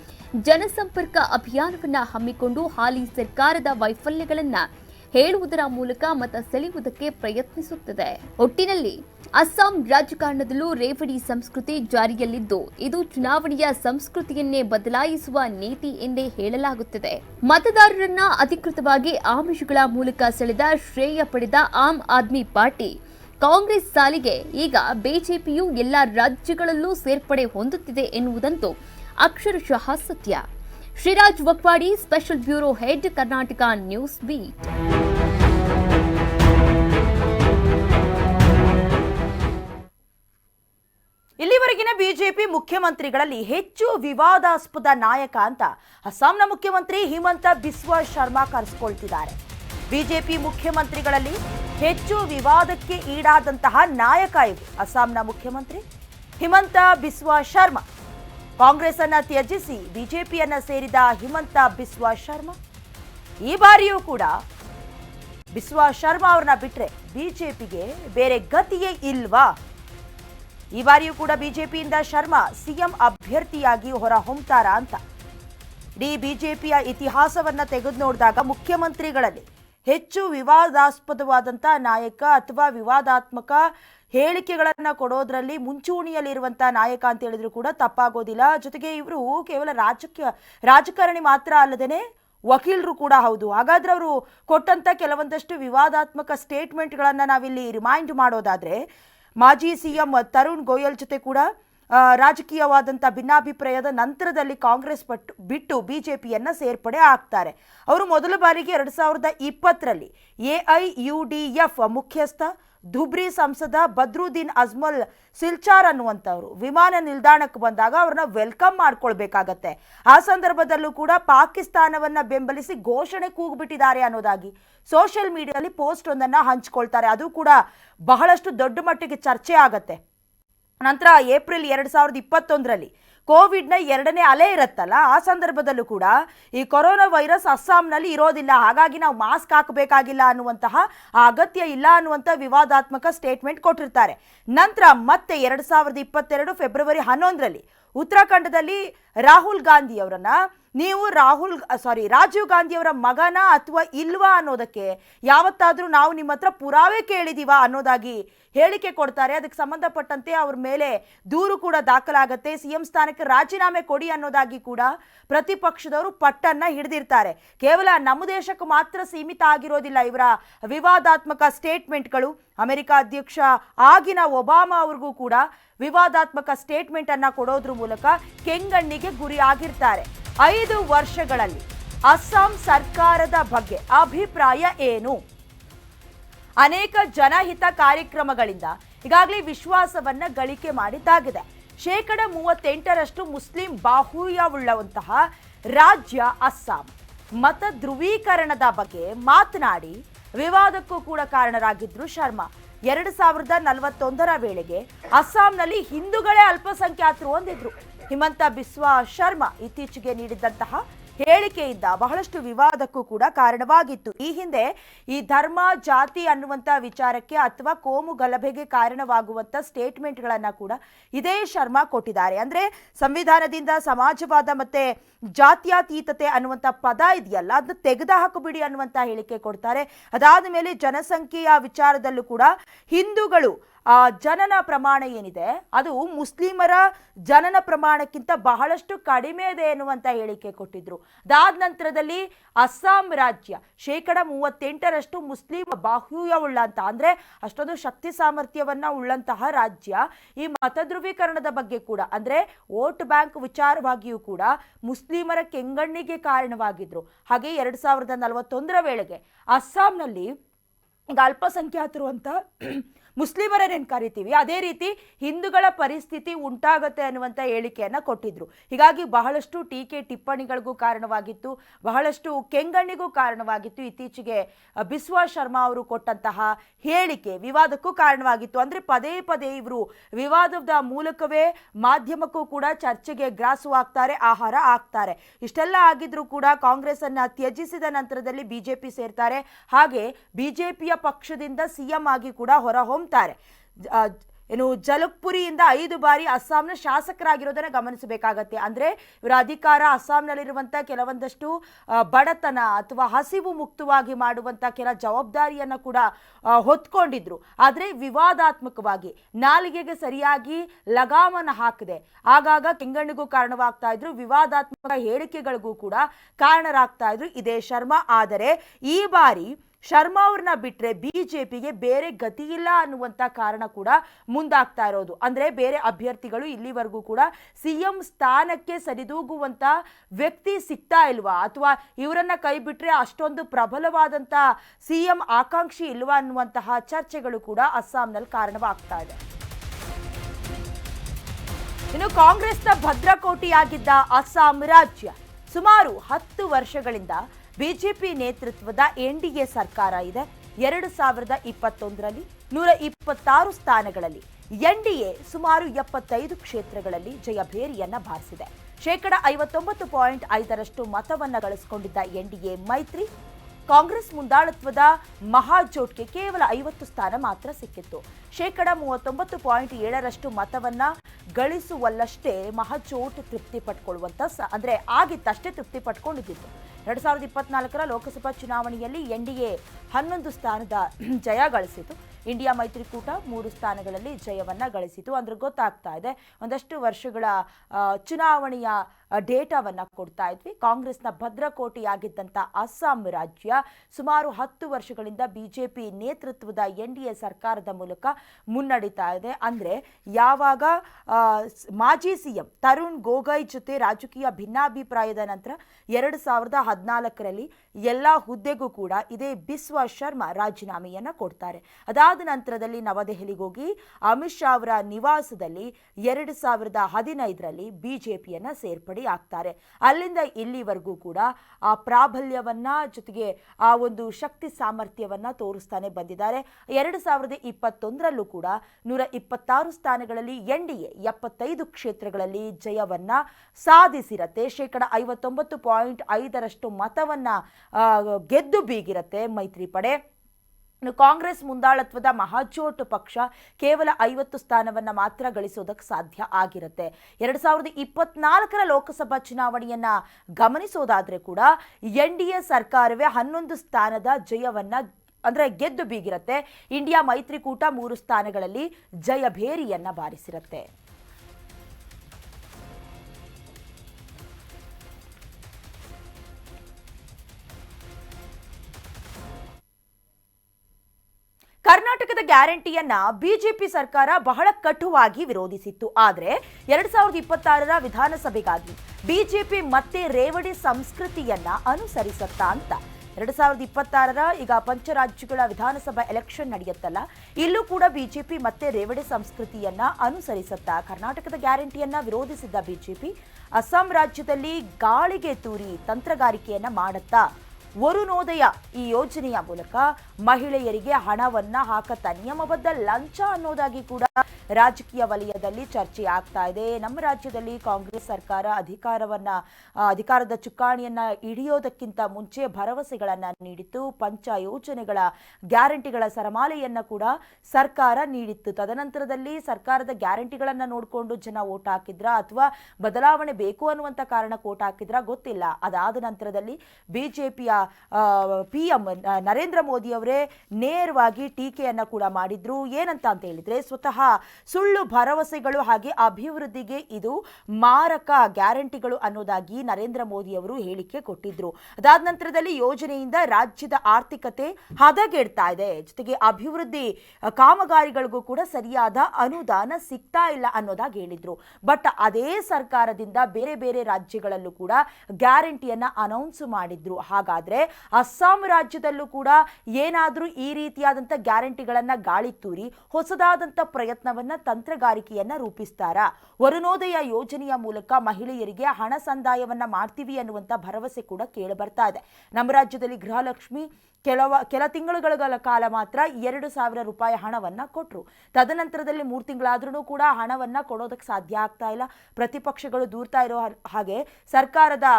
ಜನಸಂಪರ್ಕ ಅಭಿಯಾನವನ್ನು ಹಮ್ಮಿಕೊಂಡು ಹಾಲಿ ಸರ್ಕಾರದ ವೈಫಲ್ಯಗಳನ್ನು ಹೇಳುವುದರ ಮೂಲಕ ಮತ ಸೆಳೆಯುವುದಕ್ಕೆ ಪ್ರಯತ್ನಿಸುತ್ತಿದೆ. ಒಟ್ಟಿನಲ್ಲಿ ಅಸ್ಸಾಂ ರಾಜಕಾರಣದಲ್ಲೂ ರೇವಡಿ ಸಂಸ್ಕೃತಿ ಜಾರಿಯಲ್ಲಿದ್ದು, ಇದು ಚುನಾವಣೆಯ ಸಂಸ್ಕೃತಿಯನ್ನೇ ಬದಲಾಯಿಸುವ ನೀತಿ ಎಂದೇ ಹೇಳಲಾಗುತ್ತಿದೆ. ಮತದಾರರನ್ನ ಅಧಿಕೃತವಾಗಿ ಆಮಿಷಗಳ ಮೂಲಕ ಸೆಳೆದ ಶ್ರೇಯ ಪಡೆದ ಆಮ್ ಆದ್ಮಿ ಪಾರ್ಟಿ, ಕಾಂಗ್ರೆಸ್ ಸಾಲಿಗೆ ಈಗ ಬಿಜೆಪಿಯು ಎಲ್ಲ ರಾಜ್ಯಗಳಲ್ಲೂ ಸೇರ್ಪಡೆ ಹೊಂದುತ್ತಿದೆ ಎನ್ನುವುದಂತೂ ಅಕ್ಷರಶಃ ಸತ್ಯ. Shriraj Vakwadi special bureau head, Karnataka news beat ಇಲ್ಲಿವರೆಗಿನ BJP ಮುಖ್ಯಮಂತ್ರಿಗಳಲ್ಲಿ ಹೆಚ್ಚು ವಿವಾದಾಸ್ಪದ ನಾಯಕ ಅಂತ ಅಸ್ಸಾಂನ ಮುಖ್ಯಮಂತ್ರಿ ಹಿಮಂತ ಬಿಸ್ವ ಶರ್ಮಾ ಕರೆಸಿಕೊಳ್ತಿದ್ದಾರೆ. ಬಿಜೆಪಿ ಮುಖ್ಯಮಂತ್ರಿಗಳಲ್ಲಿ ಹೆಚ್ಚು ವಿವಾದಕ್ಕೆ ಈಡಾದಂತಹ ನಾಯಕ ಇವು ಅಸ್ಸಾಂನ ಮುಖ್ಯಮಂತ್ರಿ ಹಿಮಂತ ಬಿಸ್ವ ಶರ್ಮಾ. ಕಾಂಗ್ರೆಸ್ ಅನ್ನ ತ್ಯಜಿಸಿ ಬಿಜೆಪಿಯನ್ನ ಸೇರಿದ ಹಿಮಂತ ಬಿಸ್ವ ಶರ್ಮಾ. ಈ ಬಾರಿಯೂ ಕೂಡ ಬಿಸ್ವಾ ಶರ್ಮಾ ಅವ್ರನ್ನ ಬಿಟ್ರೆ ಬಿಜೆಪಿಗೆ ಬೇರೆ ಗತಿಯೇ ಇಲ್ವಾ? ಈ ಬಾರಿಯೂ ಕೂಡ ಬಿಜೆಪಿಯಿಂದ ಶರ್ಮಾ ಸಿಎಂ ಅಭ್ಯರ್ಥಿಯಾಗಿ ಹೊರ ಹೊಮ್ತಾರಾ ಅಂತ. ಇಡೀ ಬಿಜೆಪಿಯ ಇತಿಹಾಸವನ್ನ ತೆಗೆದು ನೋಡಿದಾಗ ಮುಖ್ಯಮಂತ್ರಿಗಳಲ್ಲಿ ಹೆಚ್ಚು ವಿವಾದಾಸ್ಪದವಾದಂಥ ನಾಯಕ ಅಥವಾ ವಿವಾದಾತ್ಮಕ ಹೇಳಿಕೆಗಳನ್ನು ಕೊಡೋದ್ರಲ್ಲಿ ಮುಂಚೂಣಿಯಲ್ಲಿರುವಂಥ ನಾಯಕ ಅಂತ ಹೇಳಿದ್ರು ಕೂಡ ತಪ್ಪಾಗೋದಿಲ್ಲ. ಜೊತೆಗೆ ಇವರು ಕೇವಲ ರಾಜಕೀಯ, ರಾಜಕಾರಣಿ ಮಾತ್ರ ಅಲ್ಲದೇನೆ ವಕೀಲರು ಕೂಡ ಹೌದು. ಹಾಗಾದ್ರೆ ಅವರು ಕೊಟ್ಟಂತ ಕೆಲವೊಂದಷ್ಟು ವಿವಾದಾತ್ಮಕ ಸ್ಟೇಟ್ಮೆಂಟ್ಗಳನ್ನು ನಾವಿಲ್ಲಿ ರಿಮೈಂಡ್ ಮಾಡೋದಾದ್ರೆ ಮಾಜಿ ಸಿಎಂ ತರುಣ್ ಗೋಯಲ್ ಜೊತೆ ಕೂಡ ರಾಜಕೀಯವಾದಂಥ ಭಿನ್ನಾಭಿಪ್ರಾಯದ ನಂತರದಲ್ಲಿ ಕಾಂಗ್ರೆಸ್ ಪಟ್ಟು ಬಿಟ್ಟು ಬಿಜೆಪಿಯನ್ನ ಸೇರ್ಪಡೆ ಆಗ್ತಾರೆ. ಅವರು ಮೊದಲ ಬಾರಿಗೆ ಎರಡು ಸಾವಿರದ ಇಪ್ಪತ್ತರಲ್ಲಿ A I U D F ಮುಖ್ಯಸ್ಥ ಧುಬ್ರಿ ಸಂಸದ ಬದ್ರುದ್ದೀನ್ ಅಜ್ಮಲ್ ಸಿಲ್ಚಾರ್ ಅನ್ನುವಂಥವ್ರು. ವಿಮಾನ ನಿಲ್ದಾಣಕ್ಕೆ ಬಂದಾಗ ಅವ್ರನ್ನ ವೆಲ್ಕಮ್ ಮಾಡ್ಕೊಳ್ಬೇಕಾಗತ್ತೆ. ಆ ಸಂದರ್ಭದಲ್ಲೂ ಕೂಡ ಪಾಕಿಸ್ತಾನವನ್ನ ಬೆಂಬಲಿಸಿ ಘೋಷಣೆ ಕೂಗ್ಬಿಟ್ಟಿದ್ದಾರೆ ಅನ್ನೋದಾಗಿ ಸೋಷಿಯಲ್ ಮೀಡಿಯಾದಲ್ಲಿ ಪೋಸ್ಟ್ ಒಂದನ್ನ ಹಂಚ್ಕೊಳ್ತಾರೆ. ಅದು ಕೂಡ ಬಹಳಷ್ಟು ದೊಡ್ಡ ಮಟ್ಟಿಗೆ ಚರ್ಚೆ ಆಗತ್ತೆ. ನಂತರ ಏಪ್ರಿಲ್ ಎರಡು ಸಾವಿರದ ಇಪ್ಪತ್ತೊಂದರಲ್ಲಿ ಕೋವಿಡ್ನ ಎರಡನೇ ಅಲೆ ಇರುತ್ತಲ್ಲ, ಆ ಸಂದರ್ಭದಲ್ಲೂ ಕೂಡ ಈ ಕೊರೋನಾ ವೈರಸ್ ಅಸ್ಸಾಂನಲ್ಲಿ ಇರೋದಿಲ್ಲ. ಹಾಗಾಗಿ ನಾವು ಮಾಸ್ಕ್ ಹಾಕಬೇಕಾಗಿಲ್ಲ ಅನ್ನುವಂತಹ ಅಗತ್ಯ ಇಲ್ಲ ಅನ್ನುವಂಥ ವಿವಾದಾತ್ಮಕ ಸ್ಟೇಟ್ಮೆಂಟ್ ಕೊಟ್ಟಿರ್ತಾರೆ. ನಂತರ ಮತ್ತೆ ಎರಡು ಸಾವಿರದ ಇಪ್ಪತ್ತೆರಡು ಫೆಬ್ರವರಿ ಹನ್ನೊಂದರಲ್ಲಿ ಉತ್ತರಾಖಂಡದಲ್ಲಿ ರಾಹುಲ್ ಗಾಂಧಿ ಅವರನ್ನ ನೀವು ರಾಹುಲ್ ಸಾರಿ ರಾಜೀವ್ ಗಾಂಧಿಯವರ ಮಗನ ಅಥವಾ ಇಲ್ವಾ ಅನ್ನೋದಕ್ಕೆ ಯಾವತ್ತಾದರೂ ನಾವು ನಿಮ್ಮ ಹತ್ರ ಪುರಾವೆ ಕೇಳಿದೀವಾ ಅನ್ನೋದಾಗಿ ಹೇಳಿಕೆ ಕೊಡ್ತಾರೆ. ಅದಕ್ಕೆ ಸಂಬಂಧಪಟ್ಟಂತೆ ಅವ್ರ ಮೇಲೆ ದೂರು ಕೂಡ ದಾಖಲಾಗತ್ತೆ. ಸಿಎಂ ಸ್ಥಾನಕ್ಕೆ ರಾಜೀನಾಮೆ ಕೊಡಿ ಅನ್ನೋದಾಗಿ ಕೂಡ ಪ್ರತಿಪಕ್ಷದವರು ಪಟ್ಟನ್ನ ಹಿಡಿದಿರ್ತಾರೆ. ಕೇವಲ ನಮ್ಮ ದೇಶಕ್ಕೆ ಮಾತ್ರ ಸೀಮಿತ ಆಗಿರೋದಿಲ್ಲ ಇವರ ವಿವಾದಾತ್ಮಕ ಸ್ಟೇಟ್ಮೆಂಟ್ಗಳು ಅಮೆರಿಕ ಅಧ್ಯಕ್ಷ ಆಗಿನ ಒಬಾಮಾ ಅವ್ರಿಗೂ ಕೂಡ ವಿವಾದಾತ್ಮಕ ಸ್ಟೇಟ್ಮೆಂಟ್ ಅನ್ನ ಕೊಡೋದ್ರ ಮೂಲಕ ಕೆಂಗಣ್ಣಿಗೆ ಗುರಿ ಆಗಿರ್ತಾರೆ. ಐದು ವರ್ಷಗಳಲ್ಲಿ ಅಸ್ಸಾಂ ಸರ್ಕಾರದ ಬಗ್ಗೆ ಅಭಿಪ್ರಾಯ ಏನು? ಅನೇಕ ಜನಹಿತ ಕಾರ್ಯಕ್ರಮಗಳಿಂದ ಈಗಾಗಲೇ ವಿಶ್ವಾಸವನ್ನ ಗಳಿಕೆ ಮಾಡಿದ್ದಾಗಿದೆ. ಶೇಕಡ ಮೂವತ್ತೆಂಟರಷ್ಟು ಮುಸ್ಲಿಂ ಬಾಹುಳ್ಯವುಳ್ಳಂತಹ ರಾಜ್ಯ ಅಸ್ಸಾಂ. ಮತ ಧ್ರುವೀಕರಣದ ಬಗ್ಗೆ ಮಾತನಾಡಿ ವಿವಾದಕ್ಕೂ ಕೂಡ ಕಾರಣರಾಗಿದ್ರು ಶರ್ಮಾ. ಎರಡು ಸಾವಿರದ ನಲವತ್ತೊಂದರ ವೇಳೆಗೆ ಅಸ್ಸಾಂನಲ್ಲಿ ಹಿಂದೂಗಳೇ ಅಲ್ಪಸಂಖ್ಯಾತರು ಹೊಂದಿದ್ರು ಹಿಮಂತ ಬಿಸ್ವಾ ಶರ್ಮಾ ಇತ್ತೀಚೆಗೆ ನೀಡಿದಂತಹ ಹೇಳಿಕೆಯಿಂದ ಬಹಳಷ್ಟು ವಿವಾದಕ್ಕೂ ಕೂಡ ಕಾರಣವಾಗಿತ್ತು. ಈ ಹಿಂದೆ ಈ ಧರ್ಮ, ಜಾತಿ ಅನ್ನುವಂಥ ವಿಚಾರಕ್ಕೆ ಅಥವಾ ಕೋಮು ಗಲಭೆಗೆ ಕಾರಣವಾಗುವಂಥ ಸ್ಟೇಟ್ಮೆಂಟ್ಗಳನ್ನು ಕೂಡ ಇದೇ ಶರ್ಮಾ ಕೊಟ್ಟಿದ್ದಾರೆ. ಅಂದರೆ ಸಂವಿಧಾನದಿಂದ ಸಮಾಜವಾದ ಮತ್ತೆ ಜಾತ್ಯಾತೀತತೆ ಅನ್ನುವಂಥ ಪದ ಇದೆಯಲ್ಲ ಅದನ್ನ ತೆಗೆದು ಹಾಕುಬಿಡಿ ಅನ್ನುವಂಥ ಹೇಳಿಕೆ ಕೊಡ್ತಾರೆ. ಅದಾದ ಮೇಲೆ ಜನಸಂಖ್ಯೆಯ ವಿಚಾರದಲ್ಲೂ ಕೂಡ ಹಿಂದೂಗಳು ಆ, ಜನನ ಪ್ರಮಾಣ ಏನಿದೆ ಅದು ಮುಸ್ಲಿಮರ ಜನನ ಪ್ರಮಾಣಕ್ಕಿಂತ ಬಹಳಷ್ಟು ಕಡಿಮೆ ಇದೆ ಎನ್ನುವಂತ ಹೇಳಿಕೆ ಕೊಟ್ಟಿದ್ರು. ಅದಾದ ನಂತರದಲ್ಲಿ ಅಸ್ಸಾಂ ರಾಜ್ಯ ಶೇಕಡ ಮೂವತ್ತೆಂಟರಷ್ಟು ಮುಸ್ಲಿಂ ಬಾಹುಳ್ಯವುಳ್ಳಂತ ಅಂದ್ರೆ ಅಷ್ಟೊಂದು ಶಕ್ತಿ ಸಾಮರ್ಥ್ಯವನ್ನ ಉಳ್ಳಂತಹ ರಾಜ್ಯ. ಈ ಮತಧ್ರುವೀಕರಣದ ಬಗ್ಗೆ ಕೂಡ ಅಂದ್ರೆ ವೋಟ್ ಬ್ಯಾಂಕ್ ವಿಚಾರವಾಗಿಯೂ ಕೂಡ ಮುಸ್ಲಿಮರ ಕೆಂಗಣ್ಣಿಗೆ ಕಾರಣವಾಗಿದ್ರು. ಹಾಗೆ ಎರಡ್ ಸಾವಿರದ ನಲವತ್ತೊಂದರ ವೇಳೆಗೆ ಅಸ್ಸಾಂನಲ್ಲಿ ಈಗ ಅಲ್ಪಸಂಖ್ಯಾತರು ಅಂತ ಮುಸ್ಲಿಮರನ್ನೇನು ಕರಿತೀವಿ? ಅದೇ ರೀತಿ ಹಿಂದೂಗಳ ಪರಿಸ್ಥಿತಿ ಉಂಟಾಗುತ್ತೆ ಅನ್ನುವಂಥ ಹೇಳಿಕೆಯನ್ನು ಕೊಟ್ಟಿದ್ರು. ಹೀಗಾಗಿ ಬಹಳಷ್ಟು ಟೀಕೆ ಟಿಪ್ಪಣಿಗಳಿಗೂ ಕಾರಣವಾಗಿತ್ತು, ಬಹಳಷ್ಟು ಕೆಂಗಣ್ಣಿಗೂ ಕಾರಣವಾಗಿತ್ತು. ಇತ್ತೀಚೆಗೆ ಬಿಸ್ವಾ ಶರ್ಮಾ ಅವರು ಕೊಟ್ಟಂತಹ ಹೇಳಿಕೆ ವಿವಾದಕ್ಕೂ ಕಾರಣವಾಗಿತ್ತು. ಅಂದರೆ ಪದೇ ಪದೇ ಇವರು ವಿವಾದದ ಮೂಲಕವೇ ಮಾಧ್ಯಮಕ್ಕೂ ಕೂಡ ಚರ್ಚೆಗೆ ಗ್ರಾಸವಾಗ್ತಾರೆ ಆಹಾರ ಆಗ್ತಾರೆ ಇಷ್ಟೆಲ್ಲ ಆಗಿದ್ರೂ ಕೂಡ ಕಾಂಗ್ರೆಸ್ ಅನ್ನ ತ್ಯಜಿಸಿದ ನಂತರದಲ್ಲಿ ಬಿಜೆಪಿ ಸೇರ್ತಾರೆ. ಹಾಗೆ ಬಿಜೆಪಿಯ ಪಕ್ಷದಿಂದ ಸಿಎಂ ಆಗಿ ಕೂಡ ಹೊರ ಏನು, ಜಲಕ್ಪುರಿಯಿಂದ ಐದು ಬಾರಿ ಅಸ್ಸಾಂನ ಶಾಸಕರಾಗಿರೋದನ್ನ ಗಮನಿಸಬೇಕಾಗತ್ತೆ. ಅಂದ್ರೆ ಇವರ ಅಧಿಕಾರ ಅಸ್ಸಾಂನಲ್ಲಿರುವಂಥ ಕೆಲವೊಂದಷ್ಟು ಬಡತನ ಅಥವಾ ಹಸಿವು ಮುಕ್ತವಾಗಿ ಮಾಡುವಂತ ಕೆಲ ಜವಾಬ್ದಾರಿಯನ್ನ ಕೂಡ ಹೊತ್ಕೊಂಡಿದ್ರು. ಆದ್ರೆ ವಿವಾದಾತ್ಮಕವಾಗಿ ನಾಲಿಗೆಗೆ ಸರಿಯಾಗಿ ಲಗಾಮನ ಹಾಕಿದೆ, ಆಗಾಗ ಕೆಂಗಣ್ಣಿಗೂ ಕಾರಣವಾಗ್ತಾ ಇದ್ರು, ವಿವಾದಾತ್ಮಕ ಹೇಳಿಕೆಗಳಿಗೂ ಕೂಡ ಕಾರಣರಾಗ್ತಾ ಇದ್ರು ಇದೇ ಶರ್ಮಾ. ಆದರೆ ಈ ಬಾರಿ ಶರ್ಮಾ ಅವ್ರನ್ನ ಬಿಟ್ರೆ ಬಿಜೆಪಿಗೆ ಬೇರೆ ಗತಿ ಇಲ್ಲ ಅನ್ನುವಂತ ಕಾರಣ ಕೂಡ ಮುಂದಾಗ್ತಾ ಇರೋದು. ಅಂದ್ರೆ ಬೇರೆ ಅಭ್ಯರ್ಥಿಗಳು ಇಲ್ಲಿವರೆಗೂ ಕೂಡ ಸಿಎಂ ಸ್ಥಾನಕ್ಕೆ ಸರಿದೂಗುವಂತ ವ್ಯಕ್ತಿ ಸಿಗ್ತಾ ಇಲ್ವಾ? ಅಥವಾ ಇವರನ್ನ ಕೈ ಬಿಟ್ರೆ ಅಷ್ಟೊಂದು ಪ್ರಬಲವಾದಂತ ಸಿಎಂ ಆಕಾಂಕ್ಷಿ ಇಲ್ವಾ ಅನ್ನುವಂತಹ ಚರ್ಚೆಗಳು ಕೂಡ ಅಸ್ಸಾಂನಲ್ಲಿ ಕಾರಣವಾಗ್ತಾ ಇದೆ. ಇನ್ನು ಕಾಂಗ್ರೆಸ್ನ ಭದ್ರಕೋಟಿಯಾಗಿದ್ದ ಅಸ್ಸಾಂ ರಾಜ್ಯ ಸುಮಾರು ಹತ್ತು ವರ್ಷಗಳಿಂದ ಬಿಜೆಪಿ ನೇತೃತ್ವದ ಎನ್ಡಿಎ ಸರ್ಕಾರ ಇದೆ. ಎರಡು ಸಾವಿರದ ಇಪ್ಪತ್ತೊಂದರಲ್ಲಿ ನೂರ ಇಪ್ಪತ್ತಾರು ಸ್ಥಾನಗಳಲ್ಲಿ ಎನ್ಡಿಎ ಸುಮಾರು ಎಪ್ಪತ್ತೈದು ಕ್ಷೇತ್ರಗಳಲ್ಲಿ ಜಯಭೇರಿಯನ್ನ ಬಾರಿಸಿದೆ. ಶೇಕಡ ಐವತ್ತೊಂಬತ್ತು ಪಾಯಿಂಟ್ ಐದರಷ್ಟು ಮತವನ್ನ ಗಳಿಸಿಕೊಂಡಿದ್ದ ಎನ್ಡಿಎ ಮೈತ್ರಿ ಕಾಂಗ್ರೆಸ್ ಮುಂದಾಳತ್ವದ ಮಹಾಜೋಟ್ಗೆ ಕೇವಲ ಐವತ್ತು ಸ್ಥಾನ ಮಾತ್ರ ಸಿಕ್ಕಿತ್ತು. ಶೇಕಡ ಮೂವತ್ತೊಂಬತ್ತು ಪಾಯಿಂಟ್ ಏಳರಷ್ಟು ಮತವನ್ನ ಗಳಿಸುವಲ್ಲಷ್ಟೇ ಮಹಾಜೋಟ್ ತೃಪ್ತಿ ಪಟ್ಕೊಳ್ಳುವಂತ ಅಂದ್ರೆ ಆಗಿತ್ತಷ್ಟೇ ತೃಪ್ತಿ ಪಟ್ಕೊಂಡಿದ್ದು ಎರಡ್ ಸಾವಿರದ ಇಪ್ಪತ್ನಾಲ್ಕರ ಲೋಕಸಭಾ ಚುನಾವಣೆಯಲ್ಲಿ ಎನ್ ಡಿ ಎ ಹನ್ನೊಂದು ಸ್ಥಾನದ ಜಯ ಗಳಿಸಿತು. ಇಂಡಿಯಾ ಮೈತ್ರಿಕೂಟ ಮೂರು ಸ್ಥಾನಗಳಲ್ಲಿ ಜಯವನ್ನ ಗಳಿಸಿತು. ಅಂದ್ರೆ ಗೊತ್ತಾಗ್ತಾ ಇದೆ, ಒಂದಷ್ಟು ವರ್ಷಗಳ ಚುನಾವಣೆಯ ಡೇಟಾವನ್ನ ಕೊಡ್ತಾ ಇದ್ವಿ. ಕಾಂಗ್ರೆಸ್ನ ಭದ್ರಕೋಟೆಯಾಗಿದ್ದಂಥ ಅಸ್ಸಾಂ ರಾಜ್ಯ ಸುಮಾರು ಹತ್ತು ವರ್ಷಗಳಿಂದ ಬಿಜೆಪಿ ನೇತೃತ್ವದ ಎನ್ ಡಿ ಎ ಸರ್ಕಾರದ ಮೂಲಕ ಮುನ್ನಡೀತಾ ಇದೆ. ಅಂದರೆ ಯಾವಾಗ ಮಾಜಿ ಸಿ ಸಿಎಂ ತರುಣ್ ಗೊಗೊಯ್ ಜೊತೆ ರಾಜಕೀಯ ಭಿನ್ನಾಭಿಪ್ರಾಯದ ನಂತರ ಎರಡು ಸಾವಿರದ ಹದಿನಾಲ್ಕರಲ್ಲಿ ಎಲ್ಲ ಹುದ್ದೆಗೂ ಕೂಡ ಇದೇ ಬಿಸ್ವಾ ಶರ್ಮಾ ರಾಜೀನಾಮೆಯನ್ನು ಕೊಡ್ತಾರೆ. ಅದಾದ ನಂತರದಲ್ಲಿ ನವದೆಹಲಿಗೆ ಹೋಗಿ ಅಮಿತ್ ಶಾ ಅವರ ನಿವಾಸದಲ್ಲಿ ಎರಡು ಸಾವಿರದ ಹದಿನೈದರಲ್ಲಿ ಬಿಜೆಪಿಯನ್ನು ಸೇರ್ಪಡೆ ಆಗ್ತಾರೆ ಅಲ್ಲಿಂದ ಇಲ್ಲಿವರೆಗೂ ಕೂಡ ಆ ಪ್ರಾಬಲ್ಯವನ್ನ ಜೊತೆಗೆ ಆ ಒಂದು ಶಕ್ತಿ ಸಾಮರ್ಥ್ಯವನ್ನ ತೋರಿಸ್ತಾನೆ ಬಂದಿದ್ದಾರೆ. ಎರಡು ಸಾವಿರದ ಇಪ್ಪತ್ತೊಂದರಲ್ಲೂ ಕೂಡ ನೂರ ಇಪ್ಪತ್ತಾರು ಸ್ಥಾನಗಳಲ್ಲಿ ಎನ್ ಡಿ ಎ ಎಪ್ಪತ್ತೈದು ಕ್ಷೇತ್ರಗಳಲ್ಲಿ ಜಯವನ್ನ ಸಾಧಿಸಿರತ್ತೆ. ಶೇಕಡ ಐವತ್ತೊಂಬತ್ತು ಪಾಯಿಂಟ್ ಐದರಷ್ಟು ಮತವನ್ನ ಗೆದ್ದು ಬೀಗಿರತ್ತೆ ಮೈತ್ರಿ ಪಡೆ. ಕಾಂಗ್ರೆಸ್ ಮುಂದಾಳತ್ವದ ಮಹಾಜೋಟ್ ಪಕ್ಷ ಕೇವಲ ಐವತ್ತು ಸ್ಥಾನವನ್ನ ಮಾತ್ರ ಗಳಿಸೋದಕ್ಕೆ ಸಾಧ್ಯ ಆಗಿರುತ್ತೆ. ಎರಡ್ ಸಾವಿರದ ಇಪ್ಪತ್ನಾಲ್ಕರ ಲೋಕಸಭಾ ಚುನಾವಣೆಯನ್ನ ಗಮನಿಸೋದಾದ್ರೆ ಕೂಡ ಎನ್ ಡಿ ಎ ಸರ್ಕಾರವೇ ಹನ್ನೊಂದು ಸ್ಥಾನದ ಜಯವನ್ನ ಅಂದ್ರೆ ಗೆದ್ದು ಬೀಗಿರುತ್ತೆ. ಇಂಡಿಯಾ ಮೈತ್ರಿಕೂಟ ಮೂರು ಸ್ಥಾನಗಳಲ್ಲಿ ಜಯಭೇರಿಯನ್ನ ಬಾರಿಸಿರತ್ತೆ. ಕರ್ನಾಟಕದ ಗ್ಯಾರಂಟಿಯನ್ನ ಬಿಜೆಪಿ ಸರ್ಕಾರ ಬಹಳ ಕಟುವಾಗಿ ವಿರೋಧಿಸಿತ್ತು. ಆದರೆ ಎರಡ್ ಸಾವಿರದ ಇಪ್ಪತ್ತಾರರ ವಿಧಾನಸಭೆಗಾಗಿ ಬಿಜೆಪಿ ಮತ್ತೆ ರೇವಡಿ ಸಂಸ್ಕೃತಿಯನ್ನ ಅನುಸರಿಸತ್ತಾ ಅಂತ. ಎರಡ್ ಸಾವಿರದ ಇಪ್ಪತ್ತಾರರ ಈಗ ಪಂಚರಾಜ್ಯಗಳ ವಿಧಾನಸಭಾ ಎಲೆಕ್ಷನ್ ನಡೆಯುತ್ತಲ್ಲ, ಇಲ್ಲೂ ಕೂಡ ಬಿಜೆಪಿ ಮತ್ತೆ ರೇವಡಿ ಸಂಸ್ಕೃತಿಯನ್ನ ಅನುಸರಿಸುತ್ತಾ, ಕರ್ನಾಟಕದ ಗ್ಯಾರಂಟಿಯನ್ನ ವಿರೋಧಿಸಿದ್ದ ಬಿಜೆಪಿ ಅಸ್ಸಾಂ ರಾಜ್ಯದಲ್ಲಿ ಗಾಳಿಗೆ ತೂರಿ ತಂತ್ರಗಾರಿಕೆಯನ್ನ ಮಾಡುತ್ತಾ, ವರುಣೋದಯ ಈ ಯೋಜನೆಯ ಮೂಲಕ ಮಹಿಳೆಯರಿಗೆ ಹಣವನ್ನ ಹಾಕತ್ತ, ನಿಯಮಬದ್ಧ ಲಂಚ ಅನ್ನೋದಾಗಿ ಕೂಡ ರಾಜಕೀಯ ವಲಯದಲ್ಲಿ ಚರ್ಚೆ ಆಗ್ತಾ ಇದೆ. ನಮ್ಮ ರಾಜ್ಯದಲ್ಲಿ ಕಾಂಗ್ರೆಸ್ ಸರ್ಕಾರ ಅಧಿಕಾರವನ್ನ ಅಧಿಕಾರದ ಚುಕ್ಕಾಣಿಯನ್ನ ಹಿಡಿಯೋದಕ್ಕಿಂತ ಮುಂಚೆ ಭರವಸೆಗಳನ್ನ ನೀಡಿತ್ತು. ಪಂಚ ಯೋಜನೆಗಳ ಗ್ಯಾರಂಟಿಗಳ ಸರಮಾಲೆಯನ್ನ ಕೂಡ ಸರ್ಕಾರ ನೀಡಿತ್ತು. ತದನಂತರದಲ್ಲಿ ಸರ್ಕಾರದ ಗ್ಯಾರಂಟಿಗಳನ್ನ ನೋಡಿಕೊಂಡು ಜನ ಓಟ್ ಹಾಕಿದ್ರ ಅಥವಾ ಬದಲಾವಣೆ ಬೇಕು ಅನ್ನುವಂತ ಕಾರಣಕ್ಕೆ ಓಟ್ ಹಾಕಿದ್ರ ಗೊತ್ತಿಲ್ಲ. ಅದಾದ ನಂತರದಲ್ಲಿ ಬಿಜೆಪಿಯ ಪಿ ಎಂ ನರೇಂದ್ರ ಮೋದಿ ಅವರೇ ನೇರವಾಗಿ ಟೀಕೆಯನ್ನ ಕೂಡ ಮಾಡಿದ್ರು. ಏನಂತ ಅಂತ ಹೇಳಿದ್ರೆ ಸ್ವತಃ ಸುಳ್ಳು ಭರವಸೆಗಳು ಹಾಗೆ ಅಭಿವೃದ್ಧಿಗೆ ಇದು ಮಾರಕ ಗ್ಯಾರಂಟಿಗಳು ಅನ್ನೋದಾಗಿ ನರೇಂದ್ರ ಮೋದಿ ಅವರು ಹೇಳಿಕೆ ಕೊಟ್ಟಿದ್ರು. ಅದಾದ ನಂತರದಲ್ಲಿ ಯೋಜನೆಯಿಂದ ರಾಜ್ಯದ ಆರ್ಥಿಕತೆ ಹದಗೆಡ್ತಾ ಇದೆ. ಜೊತೆಗೆ ಅಭಿವೃದ್ಧಿ ಕಾಮಗಾರಿಗಳಿಗೂ ಕೂಡ ಸರಿಯಾದ ಅನುದಾನ ಸಿಗ್ತಾ ಇಲ್ಲ ಅನ್ನೋದಾಗಿ ಹೇಳಿದ್ರು. ಬಟ್ ಅದೇ ಸರ್ಕಾರದಿಂದ ಬೇರೆ ಬೇರೆ ರಾಜ್ಯಗಳಲ್ಲೂ ಕೂಡ ಗ್ಯಾರಂಟಿಯನ್ನ ಅನೌನ್ಸ್ ಮಾಡಿದ್ರು. ಹಾಗಾದ್ರೆ ಅಸ್ಸಾಂ ರಾಜ್ಯದಲ್ಲೂ ಕೂಡ ಏನಾದರೂ ಈ ರೀತಿಯಾದಂಥ ಗ್ಯಾರಂಟಿಗಳನ್ನು ಗಾಳಿ ತೂರಿ ಹೊಸದಾದಂಥ ಪ್ರಯತ್ನವನ್ನು ತಂತ್ರಗಾರಿಕೆಯನ್ನು ರೂಪಿಸ್ತಾರಾ? ವರುಣೋದಯ ಯೋಜನೆಯ ಮೂಲಕ ಮಹಿಳೆಯರಿಗೆ ಹಣ ಸಂದಾಯವನ್ನು ಮಾಡ್ತೀವಿ ಅನ್ನುವಂಥ ಭರವಸೆ ಕೂಡ ಕೇಳಿ ಬರ್ತಾ ಇದೆ. ನಮ್ಮ ರಾಜ್ಯದಲ್ಲಿ ಗೃಹಲಕ್ಷ್ಮಿ ಕೆಲವ, ಕೆಲ ತಿಂಗಳುಗಳ ಕಾಲ ಮಾತ್ರ ಎರಡು ಸಾವಿರ ರೂಪಾಯಿ ಹಣವನ್ನು ಕೊಟ್ಟರು ತದನಂತರದಲ್ಲಿ ಮೂರು ತಿಂಗಳಾದ್ರೂ ಕೂಡ ಹಣವನ್ನು ಕೊಡೋದಕ್ಕೆ ಸಾಧ್ಯ ಆಗ್ತಾ ಇಲ್ಲ. ಪ್ರತಿಪಕ್ಷಗಳು ದೂರ್ತಾ ಇರೋ ಹಾಗೆ ಸರ್ಕಾರದ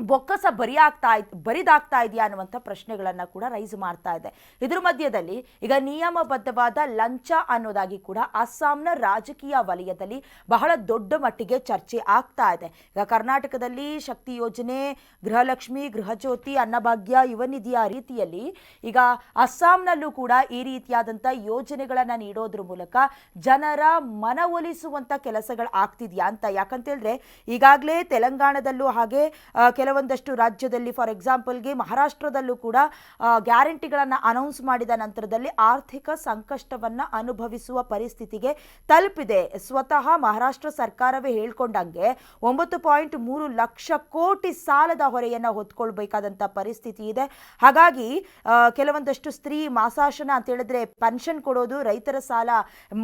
ಬೊಕ್ಕಸ ಬರಿ ಆಗ್ತಾ ಇತ್ತು ಬರಿದಾಗ್ತಾ ಇದೆಯಾ ಅನ್ನುವಂಥ ಪ್ರಶ್ನೆಗಳನ್ನು ಕೂಡ ರೈಸ್ ಮಾಡ್ತಾ ಇದೆ. ಇದ್ರ ಮಧ್ಯದಲ್ಲಿ ಈಗ ನಿಯಮಬದ್ಧವಾದ ಲಂಚ ಅನ್ನೋದಾಗಿ ಕೂಡ ಅಸ್ಸಾಂನ ರಾಜಕೀಯ ವಲಯದಲ್ಲಿ ಬಹಳ ದೊಡ್ಡ ಮಟ್ಟಿಗೆ ಚರ್ಚೆ ಆಗ್ತಾ ಇದೆ. ಈಗ ಕರ್ನಾಟಕದಲ್ಲಿ ಶಕ್ತಿ ಯೋಜನೆ, ಗೃಹಲಕ್ಷ್ಮಿ, ಗೃಹಜ್ಯೋತಿ, ಅನ್ನಭಾಗ್ಯ ಯುವನಿಧಿಯ ರೀತಿಯಲ್ಲಿ ಈಗ ಅಸ್ಸಾಂನಲ್ಲೂ ಕೂಡ ಈ ರೀತಿಯಾದಂಥ ಯೋಜನೆಗಳನ್ನು ನೀಡೋದ್ರ ಮೂಲಕ ಜನರ ಮನವೊಲಿಸುವಂಥ ಕೆಲಸಗಳು ಆಗ್ತಿದೆಯಾ ಅಂತ. ಯಾಕಂತೇಳಿದ್ರೆ ಈಗಾಗಲೇ ತೆಲಂಗಾಣದಲ್ಲೂ ಹಾಗೆ ಕೆಲವೊಂದಷ್ಟು ರಾಜ್ಯದಲ್ಲಿ ಫಾರ್ ಎಕ್ಸಾಂಪಲ್ಗೆ ಮಹಾರಾಷ್ಟ್ರದಲ್ಲೂ ಕೂಡ ಗ್ಯಾರಂಟಿಗಳನ್ನು ಅನೌನ್ಸ್ ಮಾಡಿದ ನಂತರದಲ್ಲಿ ಆರ್ಥಿಕ ಸಂಕಷ್ಟವನ್ನು ಅನುಭವಿಸುವ ಪರಿಸ್ಥಿತಿಗೆ ತಲುಪಿದೆ. ಸ್ವತಃ ಮಹಾರಾಷ್ಟ್ರ ಸರ್ಕಾರವೇ ಹೇಳ್ಕೊಂಡಂಗೆ ಒಂಬತ್ತು ಪಾಯಿಂಟ್ ಮೂರು ಲಕ್ಷ ಕೋಟಿ ಸಾಲದ ಹೊರೆಯನ್ನು ಹೊತ್ಕೊಳ್ಬೇಕಾದಂಥ ಪರಿಸ್ಥಿತಿ ಇದೆ. ಹಾಗಾಗಿ ಕೆಲವೊಂದಷ್ಟು ಸ್ತ್ರೀ ಮಾಸಾಶನ ಅಂತ ಹೇಳಿದ್ರೆ ಪೆನ್ಷನ್ ಕೊಡೋದು, ರೈತರ ಸಾಲ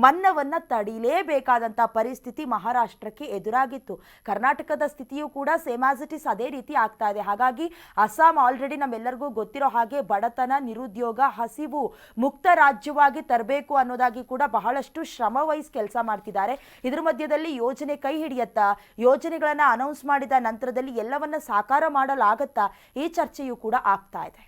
ಮನ್ನವನ್ನ ತಡಿಲೇಬೇಕಾದಂಥ ಪರಿಸ್ಥಿತಿ ಮಹಾರಾಷ್ಟ್ರಕ್ಕೆ ಎದುರಾಗಿತ್ತು. ಕರ್ನಾಟಕದ ಸ್ಥಿತಿಯೂ ಕೂಡ ಸೇಮ್ ಆಸ್ ಇಟ್ ಇಸ್ ಅದೇ ರೀತಿ ಆಗ್ತಾ ಇದೆ. ಹಾಗಾಗಿ ಅಸ್ಸಾಂ ಆಲ್ರೆಡಿ ನಮ್ಮೆಲ್ಲರಿಗೂ ಗೊತ್ತಿರೋ ಹಾಗೆ ಬಡತನ, ನಿರುದ್ಯೋಗ, ಹಸಿವು ಮುಕ್ತ ರಾಜ್ಯವಾಗಿ ತರಬೇಕು ಅನ್ನೋದಾಗಿ ಕೂಡ ಬಹಳಷ್ಟು ಶ್ರಮ ಕೆಲಸ ಮಾಡ್ತಿದ್ದಾರೆ. ಇದ್ರ ಮಧ್ಯದಲ್ಲಿ ಯೋಜನೆ ಕೈ ಹಿಡಿಯತ್ತಾ, ಯೋಜನೆಗಳನ್ನ ಅನೌನ್ಸ್ ಮಾಡಿದ ನಂತರದಲ್ಲಿ ಎಲ್ಲವನ್ನ ಸಾಕಾರ ಮಾಡಲಾಗತ್ತಾ ಈ ಚರ್ಚೆಯೂ ಕೂಡ ಆಗ್ತಾ ಇದೆ.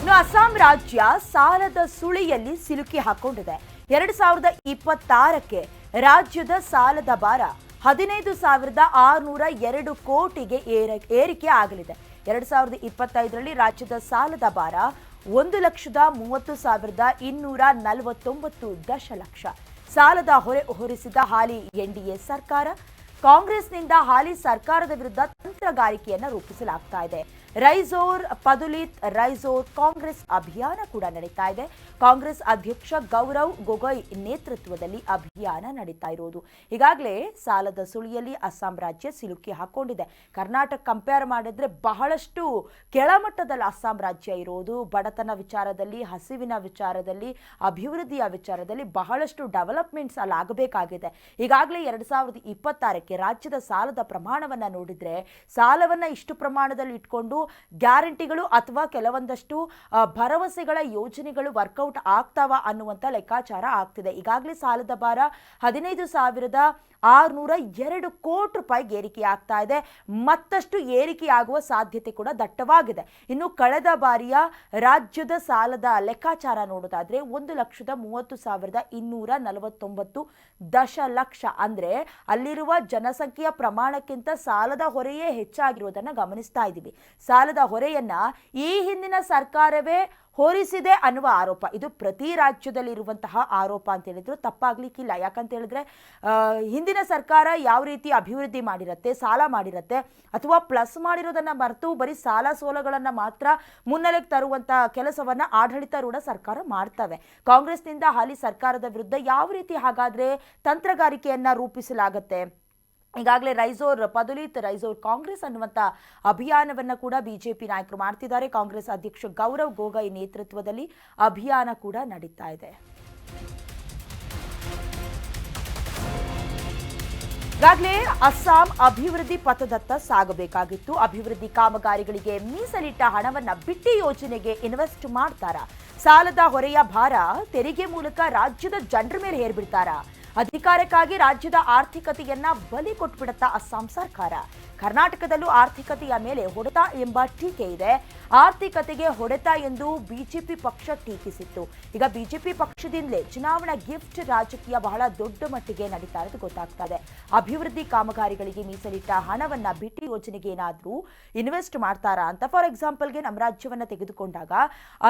ಇನ್ನು ಅಸ್ಸಾಂ ರಾಜ್ಯ ಸಾಲದ ಸುಳಿಯಲ್ಲಿ ಸಿಲುಕಿ ಹಾಕೊಂಡಿದೆ. ಎರಡು ಸಾವಿರದ ಇಪ್ಪತ್ತಾರಕ್ಕೆ ರಾಜ್ಯದ ಸಾಲದ ಭಾರ ಹದಿನೈದು ಸಾವಿರದ ಆರುನೂರ ಎರಡು ಕೋಟಿಗೆ ಏರ, ಏರಿಕೆ ಆಗಲಿದೆ. ಎರಡು ಸಾವಿರದ ಇಪ್ಪತ್ತೈದರಲ್ಲಿ ರಾಜ್ಯದ ಸಾಲದ ಭಾರ ಒಂದು ಲಕ್ಷದ ಮೂವತ್ತು ಸಾವಿರದ ಇನ್ನೂರ ನಲವತ್ತೊಂಬತ್ತು ದಶಲಕ್ಷ. ಸಾಲದ ಹೊರೆ ಹೊರಿಸಿದ ಹಾಲಿ ಎನ್ಡಿಎ ಸರ್ಕಾರ ಕಾಂಗ್ರೆಸ್ನಿಂದ ಹಾಲಿ ಸರ್ಕಾರದ ವಿರುದ್ಧ ತಂತ್ರಗಾರಿಕೆಯನ್ನು ರೂಪಿಸಲಾಗ್ತಾ ಇದೆ. ರೈಸೋರ್ ಪದುಲಿತ್ ರೈಸೋರ್ ಕಾಂಗ್ರೆಸ್ ಅಭಿಯಾನ ಕೂಡ ನಡೀತಾ ಇದೆ. ಕಾಂಗ್ರೆಸ್ ಅಧ್ಯಕ್ಷ ಗೌರವ್ ಗೊಗೊಯ್ ನೇತೃತ್ವದಲ್ಲಿ ಅಭಿಯಾನ ನಡೀತಾ ಇರೋದು. ಈಗಾಗಲೇ ಸಾಲದ ಸುಳಿಯಲ್ಲಿ ಅಸ್ಸಾಂ ರಾಜ್ಯ ಸಿಲುಕಿ ಹಾಕೊಂಡಿದೆ. ಕರ್ನಾಟಕ ಕಂಪೇರ್ ಮಾಡಿದ್ರೆ ಬಹಳಷ್ಟು ಕೆಳಮಟ್ಟದಲ್ಲಿ ಅಸ್ಸಾಂ ರಾಜ್ಯ ಇರೋದು. ಬಡತನ ವಿಚಾರದಲ್ಲಿ, ಹಸಿವಿನ ವಿಚಾರದಲ್ಲಿ, ಅಭಿವೃದ್ಧಿಯ ವಿಚಾರದಲ್ಲಿ ಬಹಳಷ್ಟು ಡೆವಲಪ್ಮೆಂಟ್ಸ್ ಅಲ್ಲಿ ಆಗಬೇಕಾಗಿದೆ. ಈಗಾಗಲೇ ಎರಡು ಸಾವಿರದ ಇಪ್ಪತ್ತಾರಕ್ಕೆ ರಾಜ್ಯದ ಸಾಲದ ಪ್ರಮಾಣವನ್ನು ನೋಡಿದರೆ ಸಾಲವನ್ನು ಇಷ್ಟು ಪ್ರಮಾಣದಲ್ಲಿ ಇಟ್ಕೊಂಡು ಗ್ಯಾರಂಟಿಗಳು ಅಥವಾ ಕೆಲವೊಂದಷ್ಟು ಭರವಸೆಗಳ ಯೋಜನೆಗಳು ವರ್ಕೌಟ್ ಆಗ್ತಾವ ಅನ್ನುವಂಥ ಲೆಕ್ಕಾಚಾರ ಆಗ್ತಿದೆ. ಈಗಾಗಲೇ ಸಾಲದ ಭಾರ ಹದಿನೈದು ಸಾವಿರದ ಆರುನೂರ ಎರಡು ಕೋಟಿ ರೂಪಾಯಿಗೆ ಏರಿಕೆ ಆಗ್ತಾ ಇದೆ. ಮತ್ತಷ್ಟು ಏರಿಕೆಯಾಗುವ ಸಾಧ್ಯತೆ ಕೂಡ ದಟ್ಟವಾಗಿದೆ. ಇನ್ನು ಕಳೆದ ಬಾರಿಯ ರಾಜ್ಯದ ಸಾಲದ ಲೆಕ್ಕಾಚಾರ ನೋಡೋದಾದ್ರೆ ಒಂದು ಲಕ್ಷದ ಮೂವತ್ತು ಸಾವಿರದ ಇನ್ನೂರ ನಲವತ್ತೊಂಬತ್ತು ದಶಲಕ್ಷ. ಅಂದ್ರೆ ಅಲ್ಲಿರುವ ಜನಸಂಖ್ಯೆಯ ಪ್ರಮಾಣಕ್ಕಿಂತ ಸಾಲದ ಹೊರೆಯೇ ಹೆಚ್ಚಾಗಿರುವುದನ್ನು ಗಮನಿಸ್ತಾ ಇದ್ದೀವಿ. ಸಾಲದ ಹೊರೆಯನ್ನ ಈ ಹಿಂದಿನ ಸರ್ಕಾರವೇ ಹೊರಿಸಿದೆ ಅನ್ನುವ ಆರೋಪ. ಇದು ಪ್ರತಿ ರಾಜ್ಯದಲ್ಲಿ ಇರುವಂತಹ ಆರೋಪ ಅಂತ ಹೇಳಿದ್ರು. ತಪ್ಪಾಗ್ಲಿಕ್ಕಿಲ್ಲ. ಯಾಕಂತ ಹೇಳಿದ್ರೆ ಹಿಂದಿನ ಸರ್ಕಾರ ಯಾವ ರೀತಿ ಅಭಿವೃದ್ಧಿ ಮಾಡಿರತ್ತೆ, ಸಾಲ ಮಾಡಿರತ್ತೆ, ಅಥವಾ ಪ್ಲಸ್ ಮಾಡಿರೋದನ್ನ ಮರೆತು ಬರೀ ಸಾಲ ಸೋಲಗಳನ್ನ ಮಾತ್ರ ಮುನ್ನೆಲೆಗೆ ತರುವಂತ ಕೆಲಸವನ್ನ ಆಡಳಿತಾರೂಢ ಸರ್ಕಾರ ಮಾಡ್ತವೆ. ಕಾಂಗ್ರೆಸ್ನಿಂದ ಹಾಲಿ ಸರ್ಕಾರದ ವಿರುದ್ಧ ಯಾವ ರೀತಿ ಹಾಗಾದ್ರೆ ತಂತ್ರಗಾರಿಕೆಯನ್ನ ರೂಪಿಸಲಾಗತ್ತೆ? ಈಗಾಗಲೇ ರೈಸೋರ್ ಪದುಲಿತ್ ರೈಸೋರ್ ಕಾಂಗ್ರೆಸ್ ಅನ್ನುವಂಥ ಅಭಿಯಾನವನ್ನ ಕೂಡ ಬಿಜೆಪಿ ನಾಯಕರು ಮಾಡ್ತಿದ್ದಾರೆ. ಕಾಂಗ್ರೆಸ್ ಅಧ್ಯಕ್ಷ ಗೌರವ್ ಗೋಗೊಯ್ ನೇತೃತ್ವದಲ್ಲಿ ಅಭಿಯಾನ ಕೂಡ ನಡೀತಾ ಇದೆ. ಈಗಾಗಲೇ ಅಸ್ಸಾಂ ಅಭಿವೃದ್ಧಿ ಪಥದತ್ತ ಸಾಗಬೇಕಾಗಿತ್ತು. ಅಭಿವೃದ್ಧಿ ಕಾಮಗಾರಿಗಳಿಗೆ ಮೀಸಲಿಟ್ಟ ಹಣವನ್ನ ಬಿಟ್ಟಿ ಯೋಜನೆಗೆ ಇನ್ವೆಸ್ಟ್ ಮಾಡ್ತಾರ? ಸಾಲದ ಹೊರೆಯ ಭಾರ ತೆರಿಗೆ ಮೂಲಕ ರಾಜ್ಯದ ಜನರ ಮೇಲೆ ಹೇರ್ಬಿಡ್ತಾರ? ಅಧಿಕಾರಕ್ಕಾಗಿ ರಾಜ್ಯದ ಆರ್ಥಿಕತೆಯನ್ನ ಬಲಿ ಕೊಟ್ಬಿಡತ್ತಾ ಅಸ್ಸಾಂ ಸರ್ಕಾರ. ಕರ್ನಾಟಕದಲ್ಲೂ ಆರ್ಥಿಕತೆಯ ಮೇಲೆ ಹೊಡೆತ ಎಂಬ ಟೀಕೆ ಇದೆ. ಆರ್ಥಿಕತೆಗೆ ಹೊಡೆತ ಎಂದು ಬಿಜೆಪಿ ಪಕ್ಷ ಟೀಕಿಸಿತ್ತು. ಈಗ ಬಿಜೆಪಿ ಪಕ್ಷದಿಂದಲೇ ಚುನಾವಣಾ ಗಿಫ್ಟ್ ರಾಜಕೀಯ ಬಹಳ ದೊಡ್ಡ ಮಟ್ಟಿಗೆ ನಡೀತಾ ಇರೋದು ಗೊತ್ತಾಗ್ತಾ ಇದೆ ಅಭಿವೃದ್ಧಿ ಕಾಮಗಾರಿಗಳಿಗೆ ಮೀಸಲಿಟ್ಟ ಹಣವನ್ನ ಬಿಟ್ಟಿ ಯೋಜನೆಗೆ ಏನಾದರೂ ಇನ್ವೆಸ್ಟ್ ಮಾಡ್ತಾರಾ ಅಂತ ಫಾರ್ ಎಕ್ಸಾಂಪಲ್ಗೆ ನಮ್ಮ ರಾಜ್ಯವನ್ನ ತೆಗೆದುಕೊಂಡಾಗ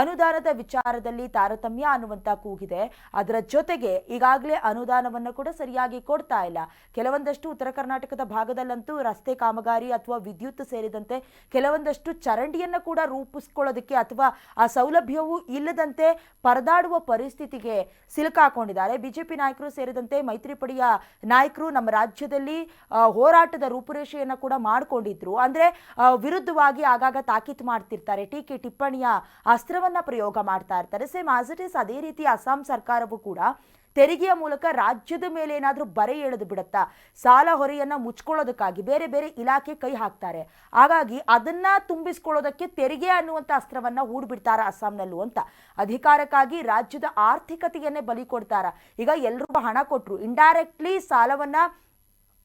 ಅನುದಾನದ ವಿಚಾರದಲ್ಲಿ ತಾರತಮ್ಯ ಅನ್ನುವಂತ ಕೂಗಿದೆ. ಅದರ ಜೊತೆಗೆ ಈಗಾಗಲೇ ಅನುದಾನವನ್ನು ಕೂಡ ಸರಿಯಾಗಿ ಕೊಡ್ತಾ ಇಲ್ಲ. ಕೆಲವೊಂದಷ್ಟು ಉತ್ತರ ಕರ್ನಾಟಕದ ಭಾಗದಲ್ಲಂತೂ ರಸ್ತೆ ಕಾಮಗಾರಿ ಅಥವಾ ವಿದ್ಯುತ್ ಸೇರಿದಂತೆ ಕೆಲವೊಂದಷ್ಟು ಚರಂಡಿಯನ್ನ ಕೂಡ ರೂಪಿಸ್ಕೊಳ್ಳೋದಕ್ಕೆ ಅಥವಾ ಆ ಸೌಲಭ್ಯವೂ ಇಲ್ಲದಂತೆ ಪರದಾಡುವ ಪರಿಸ್ಥಿತಿಗೆ ಸಿಲುಕಾಕೊಂಡಿದ್ದಾರೆ ಬಿಜೆಪಿ ನಾಯಕರು ಸೇರಿದಂತೆ ಮೈತ್ರಿಪಡಿಯ ನಾಯಕರು ನಮ್ಮ ರಾಜ್ಯದಲ್ಲಿ ಹೋರಾಟದ ರೂಪುರೇಷೆಯನ್ನು ಕೂಡ ಮಾಡಿಕೊಂಡಿದ್ರು. ಅಂದ್ರೆ ವಿರುದ್ಧವಾಗಿ ಆಗಾಗ ತಾಕೀತು ಮಾಡ್ತಿರ್ತಾರೆ. ಟೀಕೆ ಟಿಪ್ಪಣಿಯ ಅಸ್ತ್ರವನ್ನ ಪ್ರಯೋಗ ಮಾಡ್ತಾ ಇರ್ತಾರೆ. ಸೇಮ್ ಆಸ್ ಇಟ್ ಇಸ್ ಅದೇ ರೀತಿ ಅಸ್ಸಾಂ ಸರ್ಕಾರವು ಕೂಡ ತೆರಿಗೆಯ ಮೂಲಕ ರಾಜ್ಯದ ಮೇಲೆ ಏನಾದರೂ ಬರೆ ಎಳೆದು ಬಿಡುತ್ತಾ? ಸಾಲ ಹೊರೆಯನ್ನು ಮುಚ್ಕೊಳ್ಳೋದಕ್ಕಾಗಿ ಬೇರೆ ಬೇರೆ ಇಲಾಖೆ ಕೈ ಹಾಕ್ತಾರೆ. ಹಾಗಾಗಿ ಅದನ್ನ ತುಂಬಿಸ್ಕೊಳ್ಳೋದಕ್ಕೆ ತೆರಿಗೆ ಅನ್ನುವಂಥ ಅಸ್ತ್ರವನ್ನ ಹೂಡ್ಬಿಡ್ತಾರ ಅಸ್ಸಾಂನಲ್ಲೂ ಅಂತ. ಅಧಿಕಾರಕ್ಕಾಗಿ ರಾಜ್ಯದ ಆರ್ಥಿಕತೆಯನ್ನೇ ಬಲಿ ಕೊಡ್ತಾರ? ಈಗ ಎಲ್ಲರೂ ಹಣ ಕೊಟ್ಟರು ಇಂಡೈರೆಕ್ಟ್ಲಿ ಸಾಲವನ್ನ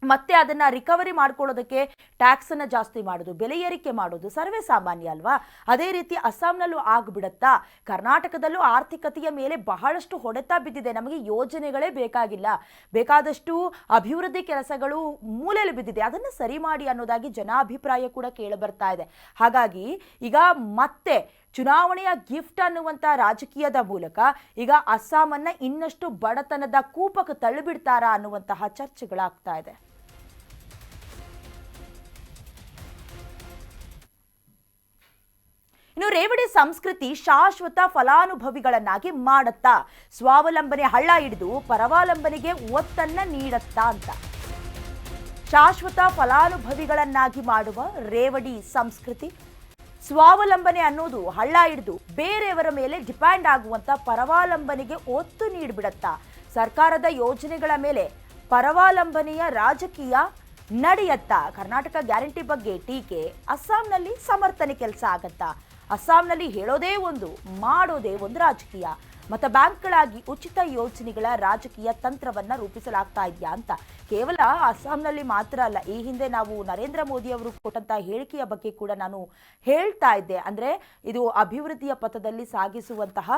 ಮತ್ತೆ ಅದನ್ನ ರಿಕವರಿ ಮಾಡ್ಕೊಳ್ಳೋದಕ್ಕೆ ಟ್ಯಾಕ್ಸ್ ಅನ್ನ ಜಾಸ್ತಿ ಮಾಡೋದು, ಬೆಲೆ ಏರಿಕೆ ಮಾಡೋದು, ಸರ್ವೇ ಸಾಮಾನ್ಯ ಅಲ್ವಾ? ಅದೇ ರೀತಿ ಅಸ್ಸಾಂನಲ್ಲೂ ಆಗ್ಬಿಡತ್ತಾ? ಕರ್ನಾಟಕದಲ್ಲೂ ಆರ್ಥಿಕತೆಯ ಮೇಲೆ ಬಹಳಷ್ಟು ಹೊಡೆತ ಬಿದ್ದಿದೆ. ನಮಗೆ ಯೋಜನೆಗಳೇ ಬೇಕಾಗಿಲ್ಲ. ಬೇಕಾದಷ್ಟು ಅಭಿವೃದ್ಧಿ ಕೆಲಸಗಳು ಮೂಲೆಯಲ್ಲಿ ಬಿದ್ದಿದೆ. ಅದನ್ನು ಸರಿ ಮಾಡಿ ಅನ್ನೋದಾಗಿ ಜನಾಭಿಪ್ರಾಯ ಕೂಡ ಕೇಳಿ ಬರ್ತಾ ಇದೆ. ಹಾಗಾಗಿ ಈಗ ಮತ್ತೆ ಚುನಾವಣೆಯ ಗಿಫ್ಟ್ ಅನ್ನುವಂಥ ರಾಜಕೀಯದ ಮೂಲಕ ಈಗ ಅಸ್ಸಾಮನ್ನು ಇನ್ನಷ್ಟು ಬಡತನದ ಕೂಪಕ್ಕೆ ತಳ್ಳಿಬಿಡ್ತಾರಾ ಅನ್ನುವಂತಹ ಚರ್ಚೆಗಳಾಗ್ತಾ ಇದೆ. ಇನ್ನು ರೇವಡಿ ಸಂಸ್ಕೃತಿ ಶಾಶ್ವತ ಫಲಾನುಭವಿಗಳನ್ನಾಗಿ ಮಾಡತ್ತಾ ಸ್ವಾವಲಂಬನೆ ಹಳ್ಳ ಹಿಡಿದು ಪರವಾಲಂಬನೆಗೆ ಒತ್ತನ್ನ ನೀಡತ್ತಾ ಅಂತ. ಶಾಶ್ವತ ಫಲಾನುಭವಿಗಳನ್ನಾಗಿ ಮಾಡುವ ರೇವಡಿ ಸಂಸ್ಕೃತಿ ಸ್ವಾವಲಂಬನೆ ಅನ್ನೋದು ಹಳ್ಳ ಹಿಡಿದು ಬೇರೆಯವರ ಮೇಲೆ ಡಿಪೆಂಡ್ ಆಗುವಂತ ಪರವಾಲಂಬನೆಗೆ ಒತ್ತು ನೀಡಿಬಿಡತ್ತಾ. ಸರ್ಕಾರದ ಯೋಜನೆಗಳ ಮೇಲೆ ಪರವಾಲಂಬನೆಯ ರಾಜಕೀಯ ನಡೆಯತ್ತಾ. ಕರ್ನಾಟಕ ಗ್ಯಾರಂಟಿ ಬಗ್ಗೆ ಟೀಕೆ, ಅಸ್ಸಾಂನಲ್ಲಿ ಸಮರ್ಥನೆ ಕೆಲಸ ಆಗತ್ತಾ. ಅಸ್ಸಾಂನಲ್ಲಿ ಹೇಳೋದೇ ಒಂದು, ಮಾಡೋದೇ ಒಂದು ರಾಜಕೀಯ. ಮತ ಬ್ಯಾಂಕ್ಗಳಾಗಿ ಉಚಿತ ಯೋಜನೆಗಳ ರಾಜಕೀಯ ತಂತ್ರವನ್ನ ರೂಪಿಸಲಾಗ್ತಾ ಇದೆಯಾ ಅಂತ. ಕೇವಲ ಅಸ್ಸಾಂನಲ್ಲಿ ಮಾತ್ರ ಅಲ್ಲ, ಈ ಹಿಂದೆ ನಾವು ನರೇಂದ್ರ ಮೋದಿ ಅವರು ಕೊಟ್ಟಂತ ಹೇಳಿಕೆಯ ಬಗ್ಗೆ ಕೂಡ ನಾನು ಹೇಳ್ತಾ ಇದ್ದೆ. ಅಂದ್ರೆ ಇದು ಅಭಿವೃದ್ಧಿಯ ಪಥದಲ್ಲಿ ಸಾಗಿಸುವಂತಹ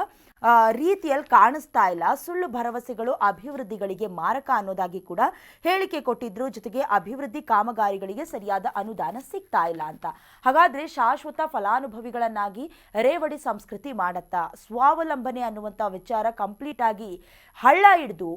ರೀತಿಯಲ್ಲಿ ಕಾಣಿಸ್ತಾ ಇಲ್ಲ. ಸುಳ್ಳು ಭರವಸೆಗಳು ಅಭಿವೃದ್ಧಿಗಳಿಗೆ ಮಾರಕ ಅನ್ನೋದಾಗಿ ಕೂಡ ಹೇಳಿಕೆ ಕೊಟ್ಟಿದ್ರು. ಜೊತೆಗೆ ಅಭಿವೃದ್ಧಿ ಕಾಮಗಾರಿಗಳಿಗೆ ಸರಿಯಾದ ಅನುದಾನ ಸಿಗ್ತಾ ಇಲ್ಲ ಅಂತ. ಹಾಗಾದ್ರೆ ಶಾಶ್ವತ ಫಲಾನುಭವಿಗಳನ್ನಾಗಿ ರೇವಡಿ ಸಂಸ್ಕೃತಿ ಮಾಡತ್ತಾ, ಸ್ವಾವಲಂಬನೆ ಅನ್ನುವಂಥ ವಿಚಾರ ಕಂಪ್ಲೀಟ್ ಆಗಿ ಹಳ್ಳ ಹಿಡಿದು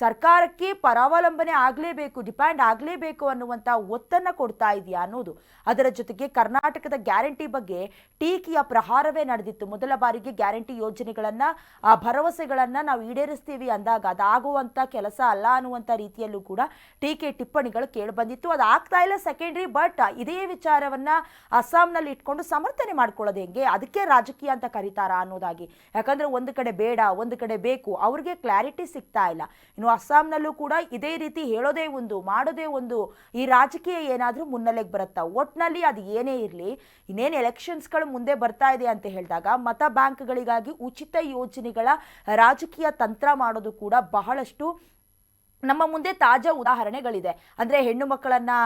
ಸರ್ಕಾರಕ್ಕೆ ಪರಾವಲಂಬನೆ ಆಗಲೇಬೇಕು, ಡಿಪೆಂಡ್ ಆಗಲೇಬೇಕು ಅನ್ನುವಂಥ ಒತ್ತನ್ನು ಕೊಡ್ತಾ ಇದೆಯಾ ಅನ್ನೋದು. ಅದರ ಜೊತೆಗೆ ಕರ್ನಾಟಕದ ಗ್ಯಾರಂಟಿ ಬಗ್ಗೆ ಟೀಕೆಯ ಪ್ರಹಾರವೇ ನಡೆದಿತ್ತು. ಮೊದಲ ಬಾರಿಗೆ ಗ್ಯಾರಂಟಿ ಯೋಜನೆಗಳನ್ನ, ಆ ಭರವಸೆಗಳನ್ನು ನಾವು ಈಡೇರಿಸ್ತೀವಿ ಅಂದಾಗ ಅದಾಗುವಂಥ ಕೆಲಸ ಅಲ್ಲ ಅನ್ನುವಂಥ ರೀತಿಯಲ್ಲೂ ಕೂಡ ಟೀಕೆ ಟಿಪ್ಪಣಿಗಳು ಕೇಳಿಬಂದಿತ್ತು ಅದು ಆಗ್ತಾ ಇಲ್ಲ ಸೆಕೆಂಡ್ರಿ ಬಟ್ ಇದೇ ವಿಚಾರವನ್ನ ಅಸ್ಸಾಂನಲ್ಲಿ ಇಟ್ಕೊಂಡು ಸಮರ್ಥನೆ ಮಾಡ್ಕೊಳ್ಳೋದು ಹೆಂಗೆ? ಅದಕ್ಕೆ ರಾಜಕೀಯ ಅಂತ ಕರೀತಾರಾ ಅನ್ನೋದಾಗಿ. ಯಾಕಂದ್ರೆ ಒಂದು ಕಡೆ ಬೇಡ, ಒಂದು ಕಡೆ ಬೇಕು. ಅವ್ರಿಗೆ ಕ್ಲಾರಿಟಿ ಸಿಗ್ತಾ ಇಲ್ಲ. ಇನ್ನು ಅಸ್ಸಾಂನಲ್ಲೂ ಕೂಡ ಇದೇ ರೀತಿ ಹೇಳೋದೇ ಒಂದು, ಮಾಡೋದೇ ಒಂದು ಈ ರಾಜಕೀಯ ಏನಾದರೂ ಮುನ್ನೆಲೆಗೆ ಬರುತ್ತಾ? ಒಟ್ನಲ್ಲಿ ಅದು ಏನೇ ಇರಲಿ, ಇನ್ನೇನು ಎಲೆಕ್ಷನ್ಸ್ಗಳು ಮುಂದೆ ಬರ್ತಾ ಇದೆ ಅಂತ ಹೇಳಿದಾಗ ಮತ ಬ್ಯಾಂಕ್ಗಳಿಗಾಗಿ ಉಚಿತ ಯೋಜನೆಗಳ ರಾಜಕೀಯ ತಂತ್ರ ಮಾಡೋದು ಕೂಡ ಬಹಳಷ್ಟು ನಮ್ಮ ಮುಂದೆ ತಾಜಾ ಉದಾಹರಣೆಗಳಿದೆ. ಅಂದರೆ ಹೆಣ್ಣು ಮಕ್ಕಳನ್ನು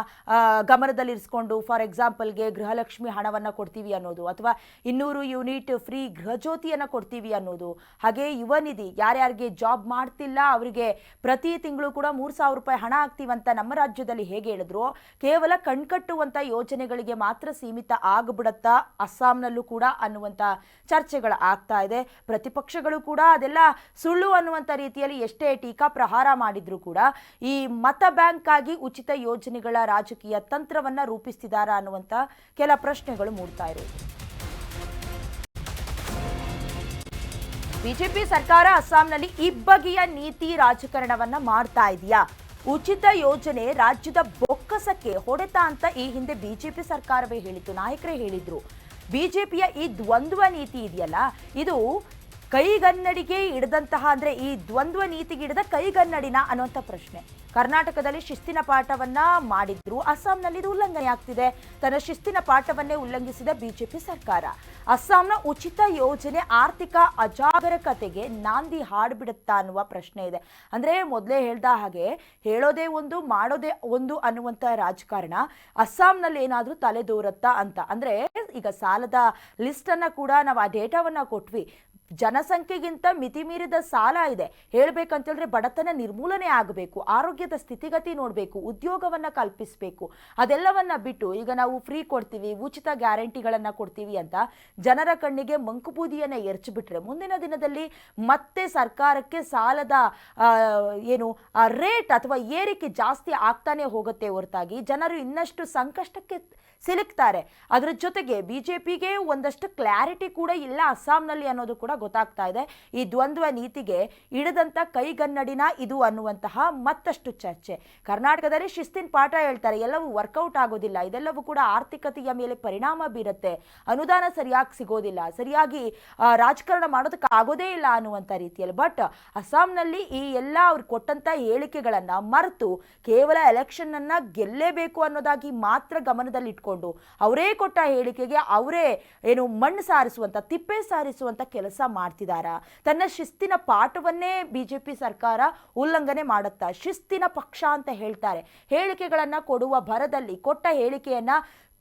ಗಮನದಲ್ಲಿರಿಸಿಕೊಂಡು ಫಾರ್ ಎಕ್ಸಾಂಪಲ್ಗೆ ಗೃಹಲಕ್ಷ್ಮಿ ಹಣವನ್ನು ಕೊಡ್ತೀವಿ ಅನ್ನೋದು ಅಥವಾ ಇನ್ನೂರು ಯೂನಿಟ್ ಫ್ರೀ ಗೃಹಜ್ಯೋತಿಯನ್ನು ಕೊಡ್ತೀವಿ ಅನ್ನೋದು. ಹಾಗೆ ಯುವ ನಿಧಿ ಯಾರ್ಯಾರಿಗೆ ಜಾಬ್ ಮಾಡ್ತಿಲ್ಲ ಅವರಿಗೆ ಪ್ರತಿ ತಿಂಗಳು ಕೂಡ ಮೂರು ಸಾವಿರ ರೂಪಾಯಿ ಹಣ ಹಾಕ್ತೀವಂತ ನಮ್ಮ ರಾಜ್ಯದಲ್ಲಿ ಹೇಗೆ ಹೇಳಿದ್ರು? ಕೇವಲ ಕಣ್ಕಟ್ಟುವಂಥ ಯೋಜನೆಗಳಿಗೆ ಮಾತ್ರ ಸೀಮಿತ ಆಗ್ಬಿಡತ್ತಾ ಅಸ್ಸಾಂನಲ್ಲೂ ಕೂಡ ಅನ್ನುವಂಥ ಚರ್ಚೆಗಳು ಆಗ್ತಾ ಇದೆ. ಪ್ರತಿಪಕ್ಷಗಳು ಕೂಡ ಅದೆಲ್ಲ ಸುಳ್ಳು ಅನ್ನುವಂಥ ರೀತಿಯಲ್ಲಿ ಎಷ್ಟೇ ಟೀಕಾ ಪ್ರಹಾರ ಮಾಡಿದ್ರು ಕೂಡ ಈ ಮತ ಬ್ಯಾಂಕ್ ಆಗಿ ಉಚಿತ ಯೋಜನೆಗಳ ರಾಜಕೀಯ ತಂತ್ರವನ್ನ ರೂಪಿಸ್ತಿದಾರಾ ಅನ್ನುವಂತ ಕೆಲ ಪ್ರಶ್ನೆಗಳು ಮೂಡ್ತಾ ಇರೋದು ಬಿಜೆಪಿ ಸರ್ಕಾರ ಅಸ್ಸಾಂನಲ್ಲಿ ಇಬ್ಬಗೆಯ ನೀತಿ ರಾಜಕಾರಣವನ್ನ ಮಾಡ್ತಾ ಇದೆಯಾ? ಉಚಿತ ಯೋಜನೆ ರಾಜ್ಯದ ಬೊಕ್ಕಸಕ್ಕೆ ಹೊಡೆತ ಅಂತ ಈ ಹಿಂದೆ ಬಿಜೆಪಿ ಸರ್ಕಾರವೇ ಹೇಳಿತ್ತು. ನಾಯಕರೇ ಹೇಳಿದ್ರು. ಬಿಜೆಪಿಯ ಈ ದ್ವಂದ್ವ ನೀತಿ ಇದೆಯಲ್ಲ? ಇದು ಕೈಗನ್ನಡಿಗೆ ಹಿಡಿದಂತಹ ಅಂದ್ರೆ ಈ ದ್ವಂದ್ವ ನೀತಿಗೆ ಹಿಡಿದ ಕೈಗನ್ನಡಿನ ಅನ್ನುವಂಥ ಪ್ರಶ್ನೆ. ಕರ್ನಾಟಕದಲ್ಲಿ ಶಿಸ್ತಿನ ಪಾಠವನ್ನ ಮಾಡಿದ್ರು. ಅಸ್ಸಾಂನಲ್ಲಿ ಇದು ಉಲ್ಲಂಘನೆ ಆಗ್ತಿದೆ. ತನ್ನ ಶಿಸ್ತಿನ ಪಾಠವನ್ನೇ ಉಲ್ಲಂಘಿಸಿದ ಬಿಜೆಪಿ ಸರ್ಕಾರ. ಅಸ್ಸಾಂನ ಉಚಿತ ಯೋಜನೆ ಆರ್ಥಿಕ ಅಜಾಗರಕತೆಗೆ ನಾಂದಿ ಹಾಡ್ಬಿಡುತ್ತಾ ಅನ್ನುವ ಪ್ರಶ್ನೆ ಇದೆ. ಅಂದ್ರೆ ಮೊದಲೇ ಹೇಳ್ದ ಹಾಗೆ ಹೇಳೋದೇ ಒಂದು, ಮಾಡೋದೇ ಒಂದು ಅನ್ನುವಂಥ ರಾಜಕಾರಣ. ಅಸ್ಸಾಂನಲ್ಲಿ ಏನಾದರೂ ತಲೆದೋರತ್ತಾ ಅಂತ. ಅಂದ್ರೆ ಈಗ ಸಾಲದ ಲಿಸ್ಟ್ ಅನ್ನ ಕೂಡ ನಾವು ಆ ಡೇಟಾವನ್ನ ಕೊಟ್ವಿ. ಜನಸಂಖ್ಯೆಗಿಂತ ಮಿತಿಮೀರಿದ ಸಾಲ ಇದೆ. ಹೇಳ್ಬೇಕಂತೇಳಿದ್ರೆ ಬಡತನ ನಿರ್ಮೂಲನೆ ಆಗಬೇಕು. ಆರೋಗ್ಯದ ಸ್ಥಿತಿಗತಿ ನೋಡಬೇಕು. ಉದ್ಯೋಗವನ್ನ ಕಲ್ಪಿಸಬೇಕು. ಅದೆಲ್ಲವನ್ನ ಬಿಟ್ಟು ಈಗ ನಾವು ಫ್ರೀ ಕೊಡ್ತೀವಿ, ಉಚಿತ ಗ್ಯಾರಂಟಿಗಳನ್ನ ಕೊಡ್ತೀವಿ ಅಂತ ಜನರ ಕಣ್ಣಿಗೆ ಮಂಕುಬೂದಿಯನ್ನು ಎರಚಿಬಿಟ್ರೆ ಮುಂದಿನ ದಿನದಲ್ಲಿ ಮತ್ತೆ ಸರ್ಕಾರಕ್ಕೆ ಸಾಲದ ಏನು ರೇಟ್ ಅಥವಾ ಏರಿಕೆ ಜಾಸ್ತಿ ಆಗ್ತಾನೆ ಹೋಗುತ್ತೆ ಹೊರತಾಗಿ. ಜನರು ಇನ್ನಷ್ಟು ಸಂಕಷ್ಟಕ್ಕೆ ಸಿಲುಕ್ತಾರೆ. ಅದರ ಜೊತೆಗೆ ಬಿಜೆಪಿಗೆ ಒಂದಷ್ಟು ಕ್ಲಾರಿಟಿ ಕೂಡ ಇಲ್ಲ ಅಸ್ಸಾಂನಲ್ಲಿ ಅನ್ನೋದು ಕೂಡ ಗೊತ್ತಾಗ್ತಾ ಇದೆ. ಈ ದ್ವಂದ್ವ ನೀತಿಗೆ ಇಡದಂತ ಕೈಗನ್ನಡಿನ ಇದು ಅನ್ನುವಂತಹ ಮತ್ತಷ್ಟು ಚರ್ಚೆ. ಕರ್ನಾಟಕದಲ್ಲಿ ಶಿಸ್ತಿನ ಪಾಠ ಹೇಳ್ತಾರೆ, ಎಲ್ಲವೂ ವರ್ಕೌಟ್ ಆಗೋದಿಲ್ಲ, ಇದೆಲ್ಲವೂ ಕೂಡ ಆರ್ಥಿಕತೆಯ ಮೇಲೆ ಪರಿಣಾಮ ಬೀರುತ್ತೆ. ಅನುದಾನ ಸರಿಯಾಗಿ ಸಿಗೋದಿಲ್ಲ, ಸರಿಯಾಗಿ ರಾಜಕಾರಣ ಮಾಡೋದಕ್ಕೆ ಆಗೋದೇ ಇಲ್ಲ ಅನ್ನುವಂಥ ರೀತಿಯಲ್ಲಿ. ಬಟ್ ಅಸ್ಸಾಂನಲ್ಲಿ ಈ ಎಲ್ಲ ಅವ್ರು ಕೊಟ್ಟಂತ ಹೇಳಿಕೆಗಳನ್ನ ಮರೆತು ಕೇವಲ ಎಲೆಕ್ಷನ್ ಅನ್ನ ಗೆಲ್ಲೇಬೇಕು ಅನ್ನೋದಾಗಿ ಮಾತ್ರ ಗಮನದಲ್ಲಿ ಇಟ್ಕೊಂಡು ಅವರೇ ಕೊಟ್ಟ ಹೇಳಿಕೆಗೆ ಅವರೇ ಏನು ಮಣ್ಣು ಸಾರಿಸುವಂತ, ತಿಪ್ಪೆ ಸಾರಿಸುವಂತ ಕೆಲಸ ಮಾಡ್ತಿದಾರಾ. ತನ್ನ ಶಿಸ್ತಿನ ಪಾಠವನ್ನೇ ಬಿಜೆಪಿ ಸರ್ಕಾರ ಉಲ್ಲಂಘನೆ ಮಾಡುತ್ತಾ ಶಿಸ್ತಿನ ಪಕ್ಷ ಅಂತ ಹೇಳ್ತಾರೆ. ಹೇಳಿಕೆಗಳನ್ನು ಕೊಡುವ ಭರದಲ್ಲಿ ಕೊಟ್ಟ ಹೇಳಿಕೆಯನ್ನು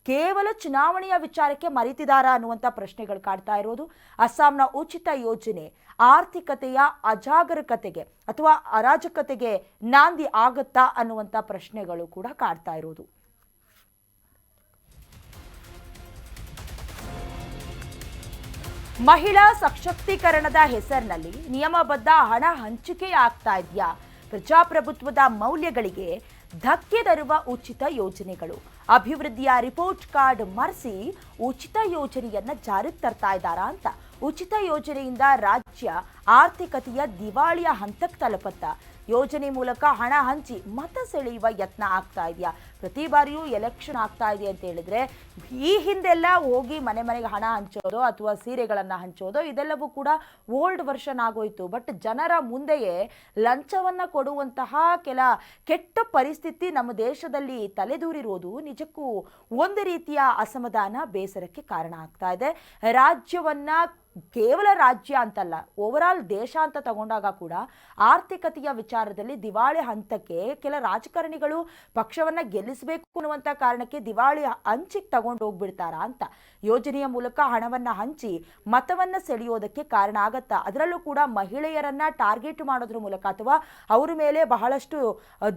ಕೇವಲ ಚುನಾವಣೆಯ ವಿಚಾರಕ್ಕೆ ಮರಿತಿದಾರಾ ಅನ್ನುವಂಥ ಪ್ರಶ್ನೆಗಳು ಕಾಡ್ತಾ ಇರೋದು. ಅಸ್ಸಾಂನ ಉಚಿತ ಯೋಜನೆ ಆರ್ಥಿಕತೆಯ ಅಜಾಗರೂಕತೆಗೆ ಅಥವಾ ಅರಾಜಕತೆಗೆ ನಾಂದಿ ಆಗುತ್ತಾ ಅನ್ನುವಂಥ ಪ್ರಶ್ನೆಗಳು ಕೂಡ ಕಾಡ್ತಾ ಇರೋದು. ಮಹಿಳಾ ಸಶಕ್ತೀಕರಣದ ಹೆಸರಿನಲ್ಲಿ ನಿಯಮಬದ್ಧ ಹಣ ಹಂಚಿಕೆ ಆಗ್ತಾ ಇದೆಯಾ? ಪ್ರಜಾಪ್ರಭುತ್ವದ ಮೌಲ್ಯಗಳಿಗೆ ಧಕ್ಕೆ ತರುವ ಉಚಿತ ಯೋಜನೆಗಳು. ಅಭಿವೃದ್ಧಿಯ ರಿಪೋರ್ಟ್ ಕಾರ್ಡ್ ಮರೆಸಿ ಉಚಿತ ಯೋಜನೆಯನ್ನ ಜಾರಿಗೆ ತರ್ತಾ ಇದ್ದಾರಾ ಅಂತ? ಉಚಿತ ಯೋಜನೆಯಿಂದ ರಾಜ್ಯ ಆರ್ಥಿಕತೆಯ ದಿವಾಳಿಯ ಹಂತಕ್ಕೆ ತಲುಪತ್ತ? ಯೋಜನೆ ಮೂಲಕ ಹಣ ಹಂಚಿ ಮತ ಸೆಳೆಯುವ ಯತ್ನ ಆಗ್ತಾ ಇದೆಯಾ? ಪ್ರತಿ ಬಾರಿಯೂ ಎಲೆಕ್ಷನ್ ಆಗ್ತಾ ಇದೆ ಅಂತ ಹೇಳಿದ್ರೆ, ಈ ಹಿಂದೆಲ್ಲ ಹೋಗಿ ಮನೆ ಮನೆಗೆ ಹಣ ಹಂಚೋದು ಅಥವಾ ಸೀರೆಗಳನ್ನು ಹಂಚೋದು, ಇದೆಲ್ಲವೂ ಕೂಡ ಓಲ್ಡ್ ವರ್ಷನ್ ಆಗೋಯ್ತು. ಬಟ್ ಜನರ ಮುಂದೆಯೇ ಲಂಚವನ್ನ ಕೊಡುವಂತಹ ಕೆಲ ಕೆಟ್ಟ ಪರಿಸ್ಥಿತಿ ನಮ್ಮ ದೇಶದಲ್ಲಿ ತಲೆದೂರಿರೋದು. ನಿಜಕ್ಕೂ ಒಂದು ರೀತಿಯ ಅಸಮಾಧಾನ, ಬೇಸರಕ್ಕೆ ಕಾರಣ ಆಗ್ತಾ ಇದೆ. ರಾಜ್ಯವನ್ನ ಕೇವಲ ರಾಜ್ಯ ಅಂತಲ್ಲ ಓವರಾಲ್ ದೇಶ ಅಂತ ತಗೊಂಡಾಗ ಕೂಡ ಆರ್ಥಿಕತೆಯ ವಿಚಾರದಲ್ಲಿ ದಿವಾಳಿ ಹಂತಕ್ಕೆ ಕೆಲ ರಾಜಕಾರಣಿಗಳು ಪಕ್ಷವನ್ನ ಗೆಲ್ಲಿಸಬೇಕು ಅನ್ನುವಂಥ ಕಾರಣಕ್ಕೆ ದಿವಾಳಿ ಅಂಚಿಗೆ ತಗೊಂಡು ಹೋಗ್ಬಿಡ್ತಾರಾ ಅಂತ. ಯೋಜನೆಯ ಮೂಲಕ ಹಣವನ್ನ ಹಂಚಿ ಮತವನ್ನ ಸೆಳೆಯೋದಕ್ಕೆ ಕಾರಣ ಆಗತ್ತಾ? ಅದರಲ್ಲೂ ಕೂಡ ಮಹಿಳೆಯರನ್ನ ಟಾರ್ಗೆಟ್ ಮಾಡೋದ್ರ ಮೂಲಕ ಅಥವಾ ಅವರ ಮೇಲೆ ಬಹಳಷ್ಟು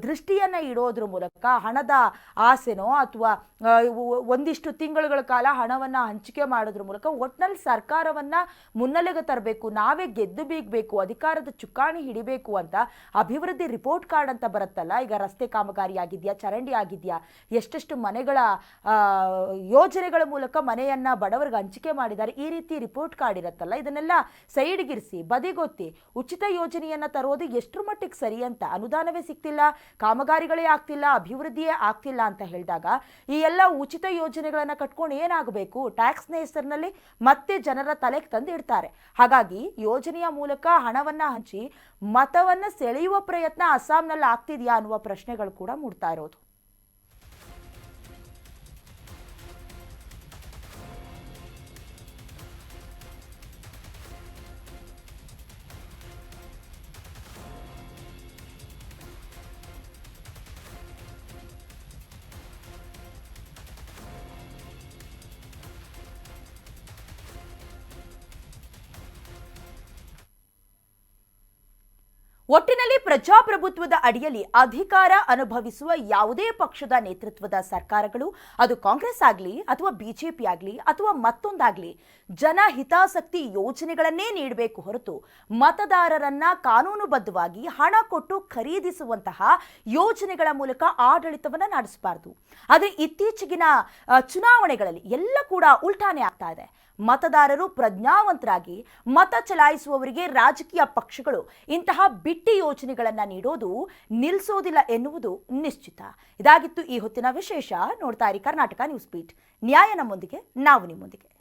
ದೃಷ್ಟಿಯನ್ನ ಇಡೋದ್ರ ಮೂಲಕ ಹಣದ ಆಸೆನೋ ಅಥವಾ ಒಂದಿಷ್ಟು ತಿಂಗಳುಗಳ ಕಾಲ ಹಣವನ್ನ ಹಂಚಿಕೆ ಮಾಡೋದ್ರ ಮೂಲಕ ಒಟ್ನಲ್ಲಿ ಸರ್ಕಾರವನ್ನ ಮುನ್ನೆಲೆಗೆ ತರಬೇಕು, ನಾವೇ ಗೆದ್ದು ಬೀಗಬೇಕು, ಅಧಿಕಾರದ ಚುಕ್ಕಾಣಿ ಹಿಡಿಬೇಕು ಅಂತ ಅಭಿವೃದ್ಧಿ ರಿಪೋರ್ಟ್ ಕಾರ್ಡ್ ಅಂತ ಬರುತ್ತಲ್ಲ, ಈಗ ರಸ್ತೆ ಕಾಮಗಾರಿ ಆಗಿದೆಯಾ, ಚರಂಡಿ ಆಗಿದೆಯಾ, ಎಷ್ಟೆಷ್ಟು ಮನೆಗಳ ಯೋಜನೆಗಳ ಮೂಲಕ ಮನೆಯನ್ನ ಬಡವರಿಗೆ ಹಂಚಿಕೆ ಮಾಡಿದ್ದಾರೆ. ಈ ರೀತಿ ರಿಪೋರ್ಟ್ ಕಾರ್ಡ್ ಇರುತ್ತಲ್ಲ, ಇದನ್ನೆಲ್ಲ ಸೈಡ್ಗಿರಿಸಿ, ಬದಿಗೊತ್ತಿ ಉಚಿತ ಯೋಜನೆಯನ್ನ ತರೋದು ಎಷ್ಟು ಮಟ್ಟಿಗೆ ಸರಿ ಅಂತ ಅನುದಾನವೇ ಸಿಗ್ತಿಲ್ಲ, ಕಾಮಗಾರಿಗಳೇ ಆಗ್ತಿಲ್ಲ, ಅಭಿವೃದ್ಧಿಯೇ ಆಗ್ತಿಲ್ಲ ಅಂತ ಹೇಳಿದಾಗ ಈ ಎಲ್ಲ ಉಚಿತ ಯೋಜನೆಗಳನ್ನ ಕಟ್ಕೊಂಡು ಏನಾಗಬೇಕು? ಟ್ಯಾಕ್ಸ್ನ ಹೆಸರಿನಲ್ಲಿ ಮತ್ತೆ ಜನರ ತಲೆಗೆ ತಂದಿಡ್ತಾರೆ ಹಾಗಾಗಿ ಯೋಜನೆಯ ಮೂಲಕ ಹಣವನ್ನ ಹಂಚಿ ಮತವನ್ನ ಸೆಳೆಯುವ ಪ್ರಯತ್ನ ಅಸ್ಸಾಂನಲ್ಲಿ ಆಗ್ತಿದೆಯಾ ಅನ್ನುವ ಪ್ರಶ್ನೆಗಳು ಕೂಡ ಮೂಡ್ತಾ ಇರೋದು. ಒಟ್ಟಿನಲ್ಲಿ ಪ್ರಜಾಪ್ರಭುತ್ವದ ಅಡಿಯಲ್ಲಿ ಅಧಿಕಾರ ಅನುಭವಿಸುವ ಯಾವುದೇ ಪಕ್ಷದ ನೇತೃತ್ವದ ಸರ್ಕಾರಗಳು, ಅದು ಕಾಂಗ್ರೆಸ್ ಆಗಲಿ ಅಥವಾ ಬಿಜೆಪಿ ಆಗಲಿ ಅಥವಾ ಮತ್ತೊಂದಾಗಲಿ, ಜನ ಹಿತಾಸಕ್ತಿ ಯೋಜನೆಗಳನ್ನೇ ನೀಡಬೇಕು ಹೊರತು ಮತದಾರರನ್ನ ಕಾನೂನುಬದ್ಧವಾಗಿ ಹಣ ಕೊಟ್ಟು ಖರೀದಿಸುವಂತಹ ಯೋಜನೆಗಳ ಮೂಲಕ ಆಡಳಿತವನ್ನು ನಡೆಸಬಾರದು. ಆದರೆ ಇತ್ತೀಚೆಗಿನ ಚುನಾವಣೆಗಳಲ್ಲಿ ಎಲ್ಲ ಕೂಡ ಉಲ್ಟಾನೆ ಆಗ್ತಾ ಇದೆ. ಮತದಾರರು ಪ್ರಜ್ಞಾವಂತರಾಗಿ ಮತ ಚಲಾಯಿಸುವವರಿಗೆ ರಾಜಕೀಯ ಪಕ್ಷಗಳು ಇಂತಹ ಬಿಟ್ಟಿ ಯೋಜನೆಗಳನ್ನ ನೀಡೋದು ನಿಲ್ಲಿಸೋದಿಲ್ಲ ಎನ್ನುವುದು ನಿಶ್ಚಿತ. ಇದಾಗಿತ್ತು ಈ ಹೊತ್ತಿನ ವಿಶೇಷ. ನೋಡ್ತಾ ಇರಿ ಕರ್ನಾಟಕ ನ್ಯೂಸ್ ಬೀಟ್ ನ್ಯಾಯ ನಮ್ಮೊಂದಿಗೆ, ನಾವು ನಿಮ್ಮೊಂದಿಗೆ.